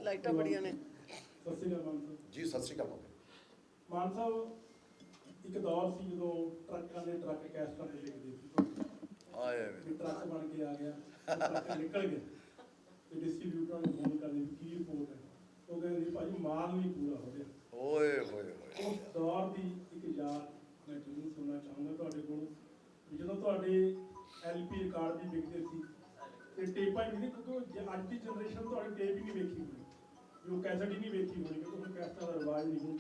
ਲਾਈਟਾਂ ਬੜੀਆਂ ਨੇ। ਸਤਿ ਸ਼੍ਰੀ ਅਕਾਲ ਜੀ ਸਤਿ ਸ਼੍ਰੀ ਅਕਾਲ ਬਾਬਾ ਮਾਨ ਸਾਹਿਬ ਇੱਕ ਦੌਰ ਸੀ ਜਦੋਂ ਟਰੱਕਾਂ ਦੇ ਟਰੱਕ ਕੈਸਟਾਂ ਤੇ ਲਿਖਦੇ ਸੀ ਆਏ ਵੀ ਟਰੱਕ ਬਣ ਕੇ ਆ ਗਿਆ ਟਰੱਕ ਨਿਕਲ ਗਿਆ। ਤੇ ਡਿਸਟ੍ਰੀਬਿਊਟਰ ਨੂੰ ਫੋਨ ਕਰਦੇ ਕੀ ਰਿਪੋਰਟ ਹੈ। ਉਹ ਕਹਿੰਦੇ ਭਾਜੀ ਮਾਲ ਨਹੀਂ ਪੂਰਾ ਹੋ ਰਿਹਾ ਓਏ ਹੋਏ ਹੋਏ। ਉਸ ਦੌਰ ਦੀ ਇੱਕ ਯਾਦ ਮੈਂ ਤੁਹਾਨੂੰ ਸੁਣਨਾ ਚਾਹੂੰਗਾ ਤੁਹਾਡੇ ਕੋਲ। ਜਦੋਂ ਤੁਹਾਡੇ ਐਲਪੀ ਰਿਕਾਰਡ ਵੀ ਵਿਕਦੇ ਸੀ ਤੇ ਟੇਪਾਂ ਵੀ ਵਿਕਦੇ ਕਿਉਂਕਿ ਜੇ ਅੱਜ ਦੀ ਜਨਰੇਸ਼ਨ ਤੁਹਾਡੀ ਟੇਪ ਹੀ ਨਹੀਂ ਵੇਖੀ ਹੋਣੀ। ਉਹ ਕੈਸਟ ਹੀ ਨਹੀਂ ਵੇਖੀ ਹੋਣੀ ਕਿਉਂਕਿ ਕੈਸਟਾਂ ਦਾ ਰਿਵਾਜ ਨਹੀਂ ਹੁਣ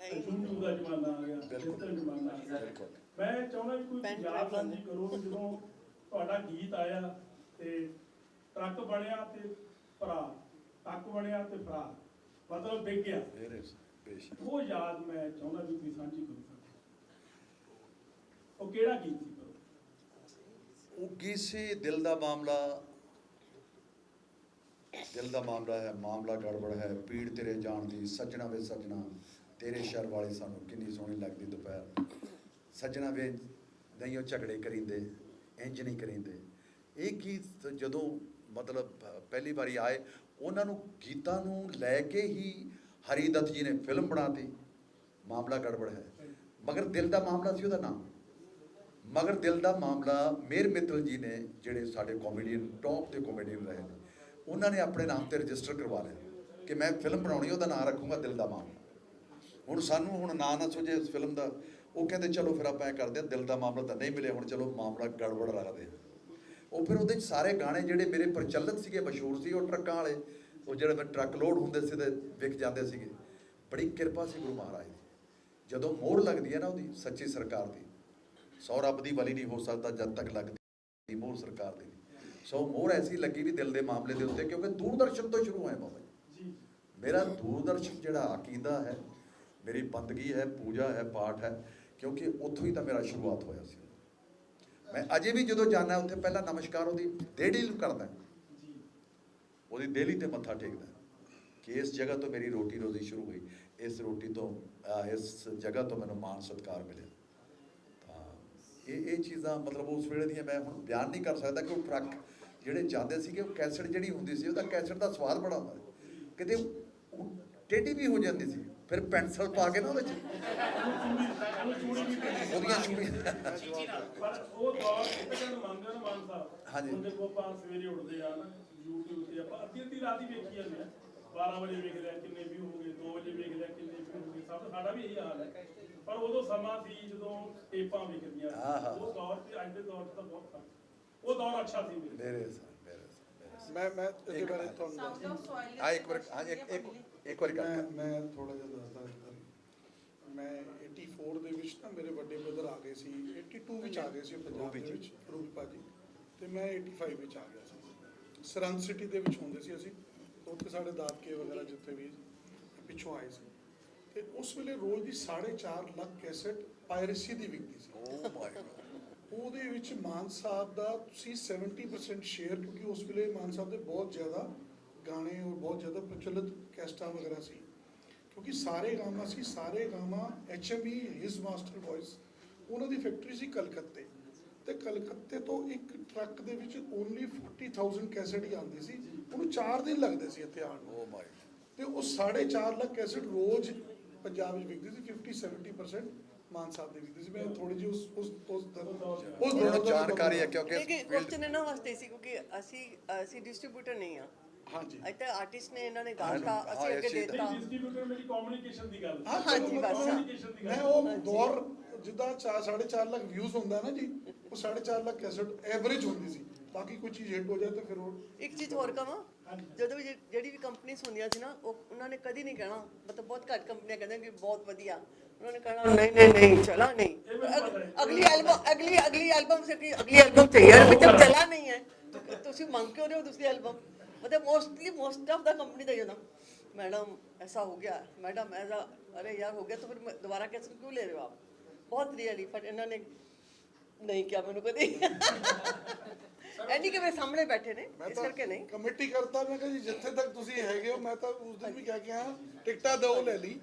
ਤਾਂ YouTube ਦਾ ਜ਼ਮਾਨਾ ਆ ਗਿਆ ਬਿਲਕੁਲ। ਡਿਜੀਟਲ ਜ਼ਮਾਨਾ ਆ ਗਿਆ। ਬਿਲਕੁਲ। ਮੈਂ ਚਾਹੁੰਦਾ ਵੀ ਕੋਈ Pen ਯਾਦ drive ਸਾਂਝੀ ਕਰੋ ਵੀ ਜਦੋਂ ਤੁਹਾਡਾ ਗੀਤ ਆਇਆ ਤੇ ਟਰੱਕ ਬਣਿਆ ਤੇ ਭਰਾ ਟਰੱਕ ਬਣਿਆ ਤੇ ਭਰਾ ਮਤਲਬ ਵਿਕ ਗਿਆ ਮੇਰੇ ਪੇਸ਼ ਉਹ ਯਾਦ ਮੈਂ ਚਾਹੁੰਦਾ ਵੀ ਤੁਸੀਂ ਸਾਂਝੀ ਕਰੋ ਸਾਡੇ ਨਾਲ। ਉਹ ਕਿਹੜਾ ਗੀਤ ਸੀ ਕਰੋ? ਉਹ ਕੀ ਸੀ ਦਿਲ ਦਾ ਮਾਮਲਾ। ਦਿਲ ਦਾ ਮਾਮਲਾ ਹੈ ਮਾਮਲਾ ਗੜਬੜ ਹੈ ਪੀੜ ਤੇਰੇ ਜਾਣ ਦੀ ਸੱਜਣਾ ਵੇ ਸੱਜਣਾ। ਤੇਰੇ ਸ਼ਰ ਵਾਲੀ ਸਾਨੂੰ ਕਿੰਨੀ ਸੋਹਣੀ ਲੱਗਦੀ ਦੁਪਹਿਰ। ਸੱਜਣਾ ਵੇ ਨਹੀਂ ਉਹ ਝਗੜੇ ਕਰਿੰਦੇ, ਇੰਜ ਨਹੀਂ ਕਰਿੰਦੇ। ਇਹ ਗੀਤ ਜਦੋਂ ਮਤਲਬ ਪਹਿਲੀ ਵਾਰੀ ਆਏ, ਉਹਨਾਂ ਨੂੰ ਗੀਤਾਂ ਨੂੰ ਲੈ ਕੇ ਹੀ ਹਰੀਦੱਤ ਜੀ ਨੇ ਫਿਲਮ ਬਣਾਤੀ। ਮਾਮਲਾ ਗੜਬੜ ਹੈ। ਮਗਰ ਦਿਲ ਦਾ ਮਾਮਲਾ ਸੀ ਉਹਦਾ ਨਾਮ। ਮਗਰ ਦਿਲ ਦਾ ਮਾਮਲਾ ਮੇਰ ਮਿੱਤਲ ਜੀ ਨੇ ਜਿਹੜੇ ਸਾਡੇ ਕਾਮੇਡੀਅਨ ਟੌਪ ਦੇ ਕਾਮੇਡੀਅਨ ਰਹੇ ਨੇ, ਉਹਨਾਂ ਨੇ ਆਪਣੇ ਨਾਮ ਤੇ ਰਜਿਸਟਰ ਕਰਵਾ ਲਿਆ ਕਿ ਮੈਂ ਫਿਲਮ ਬਣਾਉਣੀ, ਉਹਦਾ ਨਾਮ ਰੱਖੂੰਗਾ ਦਿਲ ਦਾ ਮਾਮਲਾ। ਹੁਣ ਸਾਨੂੰ ਹੁਣ ਨਾਂ ਨਾ ਸੁਝੇ ਇਸ ਫਿਲਮ ਦਾ। ਉਹ ਕਹਿੰਦੇ ਚਲੋ ਫਿਰ ਆਪਾਂ ਇਹ ਕਰਦੇ ਹਾਂ ਦਿਲ ਦਾ ਮਾਮਲਾ ਤਾਂ ਨਹੀਂ ਮਿਲਿਆ ਹੁਣ ਚਲੋ ਮਾਮਲਾ ਗੜਬੜ ਰੱਖਦੇ ਉਹ ਫਿਰ ਉਹਦੇ ਚ ਸਾਰੇ ਗਾਣੇ ਜਿਹੜੇ ਮੇਰੇ ਪ੍ਰਚਲਿਤ ਸੀਗੇ ਮਸ਼ਹੂਰ ਸੀ ਉਹ ਟਰੱਕਾਂ ਵਾਲੇ ਉਹ ਜਿਹੜੇ ਫਿਰ ਟਰੱਕ ਲੋਡ ਹੁੰਦੇ ਸੀ ਤੇ ਵਿਕ ਜਾਂਦੇ ਸੀਗੇ। ਬੜੀ ਕਿਰਪਾ ਸੀ ਗੁਰੂ ਮਹਾਰਾਜ ਦੀ। ਜਦੋਂ ਮੋਹਰ ਲੱਗਦੀ ਹੈ ਨਾ ਉਹਦੀ ਸੱਚੀ ਸਰਕਾਰ ਦੀ ਸੌ ਰੱਬ ਦੀ ਵਲੀ ਨਹੀਂ ਹੋ ਸਕਦਾ ਜਦ ਤੱਕ ਲੱਗਦੀ ਮੋਹਰ ਸਰਕਾਰ ਦੀ। ਸੋ ਮੋਹਰ ਐਸੀ ਲੱਗੀ ਵੀ ਦਿਲ ਦੇ ਮਾਮਲੇ ਦੇ ਉੱਤੇ ਕਿਉਂਕਿ ਦੂਰਦਰਸ਼ਨ ਤੋਂ ਸ਼ੁਰੂ ਹੋਇਆ ਬਾਬਾ ਜੀ। ਜੀ ਮੇਰਾ ਦੂਰਦਰਸ਼ਨ ਜਿਹੜਾ ਅਕੀਦਾ ਹੈ ਮੇਰੀ ਬੰਦਗੀ ਹੈ, ਪੂਜਾ ਹੈ, ਪਾਠ ਹੈ, ਕਿਉਂਕਿ ਉੱਥੋਂ ਹੀ ਤਾਂ ਮੇਰਾ ਸ਼ੁਰੂਆਤ ਹੋਇਆ ਸੀ। ਮੈਂ ਅਜੇ ਵੀ ਜਦੋਂ ਜਾਣਾ ਉੱਥੇ ਪਹਿਲਾਂ ਨਮਸਕਾਰ ਉਹਦੀ ਦੇੜੀ ਨੂੰ ਕਰਦਾ। ਜੀ ਉਹਦੀ ਦੇਲੀ ਤੇ ਮੱਥਾ ਟੇਕਦਾ। ਕਿ ਇਸ ਜਗ੍ਹਾ ਤੋਂ ਮੇਰੀ ਰੋਟੀ ਰੋਜ਼ੀ ਸ਼ੁਰੂ ਹੋਈ। ਇਸ ਰੋਟੀ ਤੋਂ ਇਸ ਜਗ੍ਹਾ ਤੋਂ ਮੈਨੂੰ ਮਾਣ ਸਤਿਕਾਰ ਮਿਲਿਆ। ਤਾਂ ਇਹ ਇਹ ਚੀਜ਼ਾਂ ਮਤਲਬ ਉਸ ਵੇਲੇ ਦੀਆਂ ਮੈਂ ਹੁਣ ਬਿਆਨ ਨਹੀਂ ਕਰ ਸਕਦਾ ਕਿ ਉਹ ਟਰੱਕ ਜਿਹੜੇ ਜਾਂਦੇ ਸੀਗੇ, ਉਹ ਕੈਸਟ ਜਿਹੜੀ ਹੁੰਦੀ ਸੀ, ਉਹਦਾ ਕੈਸਟ ਦਾ ਸਵਾਦ ਬੜਾ ਹੁੰਦਾ ਸੀ। ਕਿਤੇ ਟੇਢੀ ਵੀ ਹੋ ਜਾਂਦੀ ਸੀ। ਫਿਰ ਪੈਨਸਲ ਪਾ ਕੇ ਨਾ ਉਹਦੇ ਚ। ਉਹਦੀਆਂ ਚੂੜੀਆਂ। ਪਰ ਉਹ ਦੌਰ ਮੰਨਦੇ ਨਾ ਮਾਨ ਸਾਹਿਬ ਹਾਂਜੀ। ਉਹਦੇ ਕੋਲ ਆਪਾਂ ਸਵੇਰੇ ਉੱਠਦੇ ਆ ਨਾ YouTube ਤੇ ਆਪਾਂ ਅੱਧੀ ਅੱਧੀ ਰਾਤ ਹੀ ਵੇਖੀ ਜਾਂਦੇ ਆ 12 ਵਜੇ ਵੇਖ ਲਿਆ ਕਿੰਨੇ ਵੀ ਹੋ ਗਏ 2 ਵਜੇ ਵੇਖ ਲਿਆ ਕਿੰਨੇ ਵੀ ਹੋ ਗਏ ਸਭ ਸਾਡਾ ਵੀ ਇਹੀ ਹਾਲ ਹੈ। ਪਰ ਉਦੋਂ ਸਮਾਂ ਸੀ ਜਦੋਂ ਟੇਪਾਂ ਵਿਕਦੀਆਂ ਉਹ ਦੌਰ ਤੇ ਅੱਜ ਦੇ ਦੌਰ ਤਾਂ ਬਹੁਤ ਫ਼ਰਕ ਉਹ ਦੌਰ ਅੱਛਾ ਸੀ ਮੇਰੇ। ਮੇਰੇ ਸਾਹ ਮੇਰੇ। ਮੈਂ ਮੈਂ ਇਹਦੇ ਬਾਰੇ ਤੁਹਾਨੂੰ ਦੱਸ ਹਾਂ ਇੱਕ ਵਾਰ ਹਾਂ ਇੱਕ ਇੱਕ ਵਾਰੀ ਕਰ। ਮੈਂ ਥੋੜਾ ਜਿਹਾ ਦੱਸਦਾ ਮੈਂ 84 ਦੇ ਵਿੱਚ ਨਾ ਮੇਰੇ ਵੱਡੇ ਬ੍ਰਦਰ ਆ ਗਏ ਸੀ 82 ਵਿੱਚ ਆ ਗਏ ਸੀ ਪੰਜਾਬ ਦੇ ਵਿੱਚ। ਰੂਪ ਭਾਜੀ। ਤੇ ਮੈਂ 85 ਵਿੱਚ ਆ ਗਿਆ ਸੀ। ਸਰੰਦ ਸਿਟੀ ਦੇ ਵਿੱਚ ਹੁੰਦੇ ਸੀ ਅਸੀਂ। ਉੱਥੇ ਸਾਡੇ ਦਾਦਕੇ ਵਗੈਰਾ ਜਿੱਥੇ ਵੀ ਪਿੱਛੋਂ ਆਏ ਸੀ। ਤੇ ਉਸ ਵੇਲੇ ਰੋਜ਼ ਦੀ 4.5 ਲੱਖ ਕੈਸੇਟ ਪਾਇਰੇਸੀ ਦੀ ਵਿਕਦੀ ਸੀ। ਓ ਮਾਈ ਗॉड ਉਹਦੇ ਵਿੱਚ ਮਾਨ ਸਾਹਿਬ ਦਾ ਤੁਸੀਂ 70% ਸ਼ੇਅਰ ਕਿਉਂਕਿ ਉਸ ਵੇਲੇ ਮਾਨ ਸਾਹਿਬ ਦੇ ਬਹੁਤ ਜ਼ਿਆਦਾ ਗਾਣੇ ਔਰ ਬਹੁਤ ਜ਼ਿਆਦਾ ਪ੍ਰਚਲਿਤ ਕੈਸਟਾਂ ਵਗੈਰਾ ਸੀ। ਕਿਉਂਕਿ ਸਾਰੇ ਗਾਮਾ ਸੀ Saregama HMV his master voice ਉਹਨਾਂ ਦੀ ਫੈਕਟਰੀ ਸੀ ਕਲਕੱਤੇ। ਤੇ ਕਲਕੱਤੇ ਤੋਂ ਇੱਕ ਟਰੱਕ ਦੇ ਵਿੱਚ ਓਨਲੀ 40000 ਕੈਸਟ ਹੀ ਆਉਂਦੀ ਸੀ। ਉਹਨੂੰ 4 ਦਿਨ ਲੱਗਦੇ ਸੀ ਇੱਥੇ ਆਉਣ ਨੂੰ। ਮਾਈ ਤੇ ਉਹ 4.5 ਲੱਖ ਕੈਸਟ ਰੋਜ਼ ਪੰਜਾਬ ਵਿੱਚ ਵਿਕਦੀ ਸੀ 50 70% ਮਾਨ ਸਾਹਿਬ ਦੀ ਵਿਕਦੀ ਸੀ। ਮੈਂ ਥੋੜੀ ਜਿਹੀ ਉਸ ਉਸ ਉਸ ਉਸ ਜਾਣਕਾਰੀ ਹੈ ਕਿਉਂਕਿ ਇਹ ਕੁਐਸਚਨ ਇਹਨਾਂ ਵਾਸਤੇ ਸੀ ਕਿਉਂਕਿ ਅਸੀਂ ਅਸੀਂ ਡਿਸਟ੍ਰੀਬਿਊਟਰ ਨਹੀਂ ਆ ਹਾਂਜੀ। ਅੱਜ ਆਰਟਿਸਟ ਨੇ ਇਹਨਾਂ ਨੇ ਗਾਤਾ ਅਸੀਂ ਅੱਗੇ ਦੇਤਾ। ਡਿਸਟ੍ਰੀਬਿਊਟਰ ਮੇਰੀ ਕਮਿਊਨੀਕੇਸ਼ਨ ਦੀ ਗੱਲ। ਹਾਂ ਹਾਂਜੀ ਬਸ। ਮੈਂ ਉਹ ਦੌਰ ਜਿੱਦਾਂ 4.5 ਲੱਖ ਵਿਊਜ਼ ਹੁੰਦਾ ਨਾ ਜੀ ਉਹ 4.5 ਲੱਖ ਕੈਸਟ ਐਵਰੇਜ ਹੁੰਦੀ ਸੀ। ਬਾਕੀ ਕੋਈ ਚੀਜ਼ ਹਿੱਟ ਹੋ ਜਾਏ ਤਾਂ ਫਿਰ ਉਹ ਇੱਕ ਚੀਜ਼ ਹੋਰ ਕਹਾਂ ਜਦੋਂ ਵੀ ਜਿਹੜੀ ਵੀ ਕੰਪਨੀਆਂ ਹੁੰਦੀਆਂ ਸੀ ਨਾ ਉਹ ਉਹਨਾਂ ਨੇ ਕਦੀ ਨਹੀਂ ਕਹਿਣਾ। ਮਤਲਬ ਬਹੁਤ ਘੱਟ ਕੰਪਨੀਆਂ ਕਹਿੰਦੇ ਕਿ ਬਹੁਤ ਵਧੀਆ। ਉਹਨਾਂ ਨੇ ਕਹਿਣਾ ਨਹੀਂ ਨਹੀਂ ਨਹੀਂ ਚਲਾ ਨਹੀਂ। ਅਗਲੀ ਐਲਬਮ ਅਗਲੀ ਅਗਲੀ ਐਲਬਮ ਸੇ ਕਿ ਅਗਲੀ ਐਲਬਮ ਚਾਹੀਏ ਮਤਲਬ ਚਲਾ ਨਹੀਂ ਹੈ। ਤੁਸੀਂ ਮੰਗ ਕਿਉਂ ਰਹੇ ਹੋ ਦੂਸਰੀ मतलब mostly most of the company का ये ना मैडम ऐसा हो गया मैडम ऐसा अरे यार हो गया तो फिर मैं दोबारा कैसे क्यों ले रहे हो आप बहुत रियली पर इन्होंने नहीं किया मैंने कभी ਐਨੀ ਕਿ ਮੇਰੇ ਸਾਹਮਣੇ ਬੈਠੇ ਨੇ ਮੈਂ ਇਸ ਤਾਂ ਕਰਕੇ ਨਹੀਂ ਕਮੇਟੀ ਕਰਤਾ ਮੈਂ ਕਿਹਾ ਜੀ ਜਿੱਥੇ ਤੱਕ ਤੁਸੀਂ ਹੈਗੇ ਹੋ ਮੈਂ ਤਾਂ ਉਸ ਦਿਨ ਵੀ ਕਹਿ ਕੇ ਆਇਆ ਟਿਕਟਾਂ ਦੋ ਲੈ ਲਈ